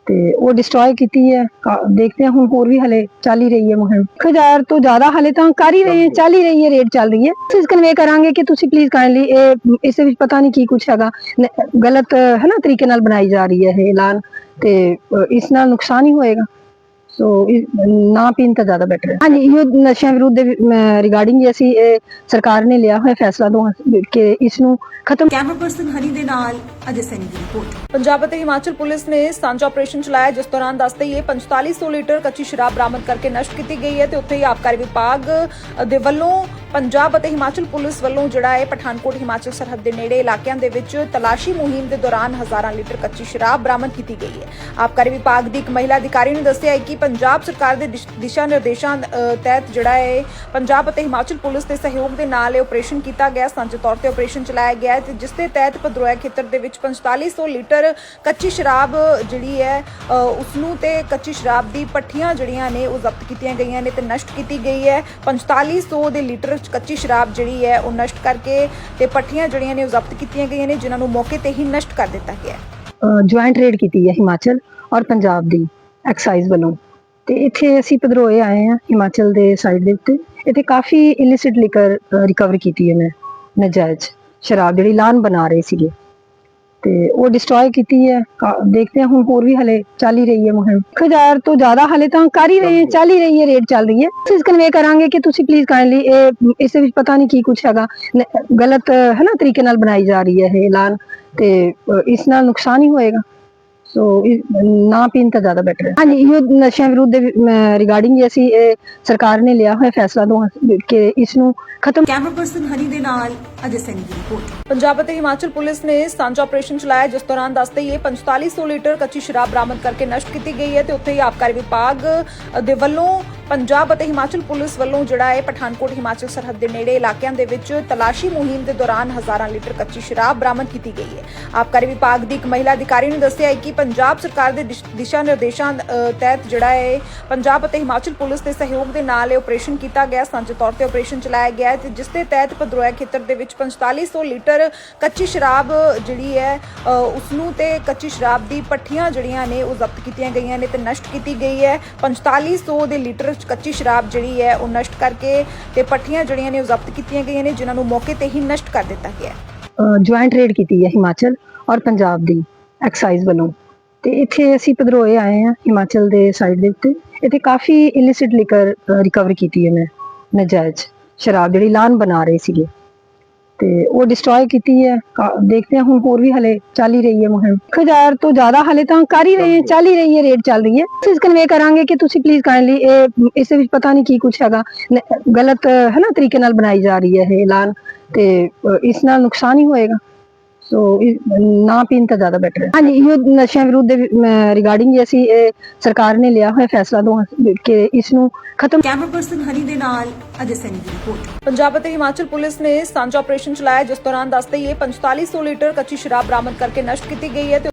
ਤੇ ਉਹ ਡਿਸਟਰੋਏ ਕੀਤੀ ਹੈ। ਕਾ- ਦੇਖਦੇ ਹਾਂ ਹੁਣ ਹੋਰ ਵੀ ਹਲੇ ਚੱਲ ਹੀ ਰਹੀ ਹੈ ਮੁਹਿੰਮ। 1000 ਤੋਂ ਜ਼ਿਆਦਾ ਹਲੇ ਤਾਂ ਕਰ ਹੀ ਰਹੇ ਹੈ ਚੱਲ ਹੀ ਰਹੀ ਹੈ ਰੇਟ ਚੱਲ ਰਹੀ ਹੈ। ਅਸੀਂ ਕਨਵੇ ਕਰਾਂਗੇ ਕਿ ਤੁਸੀਂ ਪਲੀਜ਼ ਕਾਈਂਡਲੀ ਇਹ ਇਸ ਦੇ ਵਿੱਚ ਪਤਾ ਨਹੀਂ ਕੀ ਕੁਝ ਹੈਗਾ। ਨ- ਗਲਤ ਹੈ ਨਾ ਤਰੀਕੇ ਨਾਲ ਬਣਾਈ ਜਾ ਰਹੀ ਹੈ ਇਹ ਐਲਾਨ ਤੇ ਅ, ਇਸ ਨਾਲ ਨੁਕਸਾਨ ਹੀ ਹੋਏਗਾ। ਸੋ ਇਹ ਨਾ ਪੀਣ ਤਾਂ ਜ਼ਿਆਦਾ ਬੈਟਰ ਹੈ। ਹਾਂਜੀ ਇਹ ਨਸ਼ਿਆਂ ਵਿਰੁੱਧ ਦੇ ਰਿਗਾਰਡਿੰਗ ਅਸੀਂ ਇਹ ਸਰਕਾਰ ਨੇ ਲਿਆ ਹੋਇਆ ਫੈਸਲਾ ਦੋ ਕਿ ਇਸ ਨੂੰ ਖਤਮ ਕੈਮਰਾ ਪਰਸਨ ਹਨੀ ਦੇ ਨਾਲ ਅਜੇ ਸੈਨੀ ਦੀ ਰਿਪੋਰਟ ਪੰਜਾਬ ਅਤੇ ਹਿਮਾਚਲ ਪੁਲਿਸ ਨੇ ਸਾਂਝਾ ਆਪਰੇਸ਼ਨ ਚਲਾਇਆ ਜਿਸ ਦੌਰਾਨ ਦੱਸਦੇ ਹੀ 4500 ਲੀਟਰ ਕੱਚੀ ਸ਼ਰਾਬ ਬਰਾਮਦ ਕਰਕੇ ਨਸ਼ਟ ਕੀਤੀ ਗਈ ਹੈ ਤੇ ਉੱਥੇ ਹੀ ਆਬਕਾਰੀ ਵਿਭਾਗ ਦੇ ਵੱਲੋਂ ਪੰਜਾਬ ਅਤੇ ਹਿਮਾਚਲ ਪੁਲਿਸ ਵੱਲੋਂ ਜਿਹੜਾ ਹੈ ਪਠਾਨਕੋਟ ਹਿਮਾਚਲ ਸਰਹੱਦ ਦੇ ਨੇੜੇ ਇਲਾਕਿਆਂ ਦੇ ਵਿੱਚ ਤਲਾਸ਼ੀ ਮੁਹਿੰਮ ਦੇ ਦੌਰਾਨ ਹਜ਼ਾਰਾਂ ਲੀਟਰ ਕੱਚੀ ਸ਼ਰਾਬ ਬਰਾਮਦ ਕੀਤੀ ਗਈ ਹੈ। ਆਬਕਾਰੀ ਵਿਭਾਗ ਦੀ ਇੱਕ ਮਹਿਲਾ ਅਧਿਕਾਰੀ ਨੇ ਦੱਸਿਆ ਹੈ ਕਿ ਪੰਜਾਬ ਸਰਕਾਰ ਦੇ ਦਿਸ਼ਾ ਨਿਰਦੇਸ਼ਾਂ ਤਹਿਤ ਜਿਹੜਾ ਹੈ ਪੰਜਾਬ ਅਤੇ ਹਿਮਾਚਲ ਪੁਲਿਸ ਦੇ ਸਹਿਯੋਗ ਦੇ ਨਾਲ ਇਹ ਆਪਰੇਸ਼ਨ ਕੀਤਾ ਗਿਆ। ਸਾਂਝੇ ਤੌਰ ਤੇ ਆਪਰੇਸ਼ਨ ਚਲਾਇਆ ਗਿਆ ਹੈ ਤੇ ਜਿਸ ਦੇ ਤਹਿਤ ਭਦਰੋਇਆ ਖੇਤਰ ਦੇ ਵਿੱਚ 4500 ਲੀਟਰ ਕੱਚੀ ਸ਼ਰਾਬ ਜਿਹੜੀ ਹੈ ਅ, ਉਸ ਨੂੰ ਤੇ ਕੱਚੀ ਸ਼ਰਾਬ ਦੀ ਪੱਠੀਆਂ ਜਿਹੜੀਆਂ ਨੇ ਉਹ ਜ਼ਬਤ ਕੀਤੀਆਂ ਗਈਆਂ ਨੇ ਤੇ ਨਸ਼ਟ ਕੀਤੀ ਗਈ ਹੈ। 4500 ਦੇ ਲੀਟਰ ਕੱਚੀ ਸ਼ਰਾਬ ਜਿਹੜੀ ਹੈ ਉਹ ਨਸ਼ਟ ਕਰਕੇ ਤੇ ਪੱਠੀਆਂ ਜਿਹੜੀਆਂ ਨੇ ਉਹ ਜ਼ਬਤ ਕੀਤੀਆਂ ਗਈਆਂ ਨੇ, ਜਿਨ੍ਹਾਂ ਨੂੰ ਮੌਕੇ ਤੇ ਹੀ ਨਸ਼ਟ ਕਰ ਦਿੱਤਾ ਗਿਆ ਜੁਆਇੰਟ ਰੇਡ ਕੀਤੀ ਹੈ ਹਿਮਾਚਲ ਔਰ ਪੰਜਾਬ ਦੀ ਐਕਸਾਈਜ਼ ਵੱਲੋਂ। ਤੇ ਇੱਥੇ ਅਸੀਂ ਪਧਰੋਏ ਆਏ ਆ ਹਿਮਾਚਲ ਦੇ ਸਾਈਡ ਦੇ ਉੱਤੇ। ਇੱਥੇ ਕਾਫੀ ਇਲਿਸਿਟ ਲਿਕਰ ਰਿਕਵਰ ਕੀਤੀ ਹੈ ਮੈਂ, ਨਜਾਇਜ਼ ਸ਼ਰਾਬ ਜਿਹੜੀ ਲਾਨ ਬਣਾ ਰਹੇ ਸੀਗੇ। ਤੇ ਉਹ ਡਿਸਟਰੋਏ ਕੀਤੀ ਹੈ। ਕਾ- ਦੇਖਦੇ ਹਾਂ ਹੁਣ ਹੋਰ ਵੀ ਹਲੇ ਚੱਲ ਹੀ ਰਹੀ ਹੈ ਮੁਹਿੰਮ। 1000 ਤੋਂ ਜ਼ਿਆਦਾ ਹਲੇ ਤਾਂ ਕਰ ਹੀ ਰਹੇ ਹੈ ਚੱਲ ਹੀ ਰਹੀ ਹੈ ਰੇਟ ਚੱਲ ਰਹੀ ਹੈ। ਅਸੀਂ ਕਨਵੇ ਕਰਾਂਗੇ ਕਿ ਤੁਸੀਂ ਪਲੀਜ਼ ਕਾਈਂਡਲੀ ਇਹ ਇਸ ਵਿੱਚ ਪਤਾ ਨਹੀਂ ਕੀ ਕੁਝ ਹੈਗਾ। ਨ- ਗਲਤ ਹੈ ਨਾ ਤਰੀਕੇ ਨਾਲ ਬਣਾਈ ਜਾ ਰਹੀ ਹੈ ਇਹ ਐਲਾਨ ਤੇ ਅ, ਇਸ ਨਾਲ ਨੁਕਸਾਨ ਹੀ ਹੋਏਗਾ। ਸੋ ਨਾ ਪੀਣ ਤਾਂ ਜ਼ਿਆਦਾ ਬੈਟਰ ਹੈ। ਹਾਂਜੀ ਇਹ ਨਸ਼ਿਆਂ ਵਿਰੁੱਧ ਦੇ ਰਿਗਾਰਡਿੰਗ ਅਸੀਂ ਇਹ ਸਰਕਾਰ ਨੇ ਲਿਆ ਹੋਇਆ ਫੈਸਲਾ ਦੋ ਕਿ ਇਸ ਨੂੰ ਖਤਮ ਕੈਮਰਾ ਪਰਸਨ ਹਨੀ ਦੇ ਨਾਲ ਅਜੇ ਸਿੰਘ ਦੀ ਰਿਪੋਰਟ। ਪੰਜਾਬ ਅਤੇ ਹਿਮਾਚਲ ਪੁਲਿਸ ਨੇ ਸਾਂਝਾ ਆਪਰੇਸ਼ਨ ਚਲਾਇਆ, ਜਿਸ ਦੌਰਾਨ ਦੱਸਦੇ ਹੀ 4500 ਲੀਟਰ ਕੱਚੀ ਸ਼ਰਾਬ ਬਰਾਮਦ ਕਰਕੇ ਨਸ਼ਟ ਕੀਤੀ ਗਈ ਹੈ ਤੇ ਉੱਥੇ ਹੀ ਆਬਕਾਰੀ ਵਿਭਾਗ ਦੇ ਵੱਲੋਂ ਪੰਜਾਬ ਅਤੇ ਹਿਮਾਚਲ ਪੁਲਿਸ ਵੱਲੋਂ ਜਿਹੜਾ ਹੈ ਪਠਾਨਕੋਟ ਹਿਮਾਚਲ ਸਰਹੱਦ ਦੇ ਨੇੜੇ ਇਲਾਕਿਆਂ ਦੇ ਵਿੱਚ ਤਲਾਸ਼ੀ ਮੁਹਿੰਮ ਦੇ ਦੌਰਾਨ ਹਜ਼ਾਰਾਂ ਲੀਟਰ ਕੱਚੀ ਸ਼ਰਾਬ ਬਰਾਮਦ ਕੀਤੀ ਗਈ ਹੈ। ਆਬਕਾਰੀ ਵਿਭਾਗ ਦੀ ਇੱਕ ਮਹਿਲਾ ਅਧਿਕਾਰੀ ਨੇ ਦੱਸਿਆ ਹੈ ਕਿ ਪੰਜਾਬ ਸਰਕਾਰ ਦੇ ਦਿਸ਼ਾ ਨਿਰਦੇਸ਼ਾਂ ਤਹਿਤ ਜਿਹੜਾ ਹੈ ਪੰਜਾਬ ਅਤੇ ਹਿਮਾਚਲ ਪੁਲਿਸ ਦੇ ਸਹਿਯੋਗ ਦੇ ਨਾਲ ਇਹ ਆਪਰੇਸ਼ਨ ਕੀਤਾ ਗਿਆ। ਸਾਂਝੇ ਤੌਰ ਤੇ ਆਪਰੇਸ਼ਨ ਚਲਾਇਆ ਗਿਆ ਹੈ ਤੇ ਜਿਸ ਦੇ ਤਹਿਤ ਭਦਰੋਇਆ ਖੇਤਰ ਦੇ ਵਿੱਚ 4500 ਲੀਟਰ ਕੱਚੀ ਸ਼ਰਾਬ ਜਿਹੜੀ ਹੈ ਉਸ ਨੂੰ ਤੇ ਕੱਚੀ ਸ਼ਰਾਬ ਦੀ ਪੱਠੀਆਂ ਜਿਹੜੀਆਂ ਨੇ ਉਹ ਜ਼ਬਤ ਕੀਤੀਆਂ ਗਈਆਂ ਨੇ ਤੇ ਨਸ਼ਟ ਕੀਤੀ ਗਈ ਹੈ। 4500 ਦੇ ਲੀਟਰ ਕੱਚੀ ਸ਼ਰਾਬ ਜਿਹੜੀ ਹੈ, ਉਹ ਨਸ਼ਟ ਕਰਕੇ ਤੇ ਪੱਠੀਆਂ ਜਿਹੜੀਆਂ ਨੇ ਉਹ ਜ਼ਬਤ ਕੀਤੀਆਂ ਗਈਆਂ ਨੇ, ਜਿਨ੍ਹਾਂ ਨੂੰ ਮੌਕੇ ਤੇ ਹੀ ਨਸ਼ਟ ਕਰ ਦਿੱਤਾ ਗਿਆ ਜੁਆਇੰਟ ਰੇਡ ਕੀਤੀ ਹੈ ਹਿਮਾਚਲ ਔਰ ਪੰਜਾਬ ਦੀ ਐਕਸਾਈਜ਼ ਵੱਲੋਂ। ਤੇ ਇੱਥੇ ਅਸੀਂ ਪਧਰੋਏ ਆਏ ਆ ਹਿਮਾਚਲ ਦੇ ਸਾਈਡ ਦੇ ਉੱਤੇ। ਇੱਥੇ ਕਾਫੀ ਇਲਿਸਿਟ ਲਿਕਰ ਰਿਕਵਰ ਕੀਤੀ ਹੈ ਮੈਂ ਨਜਾਇਜ਼ ਸ਼ਰਾਬ ਜਿਹੜੀ ਲਾਨ ਬਣਾ ਰਹੇ ਸੀਗੇ। ਤੇ ਉਹ ਡਿਸਟਰੋਏ ਕੀਤੀ ਹੈ। ਕਾ- ਦੇਖਦੇ ਹਾਂ ਹੁਣ ਹੋਰ ਵੀ ਹਲੇ ਚੱਲ ਹੀ ਰਹੀ ਹੈ ਮੁਹਿੰਮ। 1000 ਤੋਂ ਜ਼ਿਆਦਾ ਹਲੇ ਤਾਂ ਕਰ ਹੀ ਰਹੇ ਹੈ ਚੱਲ ਹੀ ਰਹੀ ਹੈ ਰੇਟ ਚੱਲ ਰਹੀ ਹੈ। ਅਸੀਂ ਕਨਵੇ ਕਰਾਂਗੇ ਕਿ ਤੁਸੀਂ ਪਲੀਜ਼ ਕਾਈਂਡਲੀ ਇਹ ਇਸ ਦੇ ਵਿੱਚ ਪਤਾ ਨਹੀਂ ਕੀ ਕੁਝ ਹੈਗਾ। ਨ- ਗਲਤ ਹੈ ਨਾ ਤਰੀਕੇ ਨਾਲ ਬਣਾਈ ਜਾ ਰਹੀ ਹੈ ਇਹ ਐਲਾਨ। ਤੇ ਅ, ਇਸ ਨਾਲ ਨੁਕਸਾਨ ਹੀ ਹੋਏਗਾ। ਸੋ ਇਹ ਨਾ ਪੀਣ ਤਾਂ ਜ਼ਿਆਦਾ ਬੈਟਰ ਹੈ। ਹਾਂਜੀ ਇਹ ਨਸ਼ਿਆਂ ਵਿਰੁੱਧ ਦੇ ਰਿਗਾਰਡਿੰਗ ਅਸੀਂ ਇਹ ਸਰਕਾਰ ਨੇ ਲਿਆ ਹੋਇਆ ਫੈਸਲਾ ਦੋ ਕਿ ਇਸ ਨੂੰ ਖਤਮ ਕੈਮਰਾ ਪਰਸਨ ਹਨੀ ਦੇ ਨਾਲ ਅਜੇ ਸੈਨੀ ਦੀ ਰਿਪੋਰਟ ਪੰਜਾਬ ਅਤੇ ਹਿਮਾਚਲ ਪੁਲਿਸ ਨੇ ਸਾਂਝਾ ਆਪਰੇਸ਼ਨ ਚਲਾਇਆ ਜਿਸ ਦੌਰਾਨ ਦੱਸਦੇ ਹੀ 4500 ਲੀਟਰ ਕੱਚੀ ਸ਼ਰਾਬ ਬਰਾਮਦ ਕਰਕੇ ਨਸ਼ਟ ਕੀਤੀ ਗਈ ਹੈ ਤੇ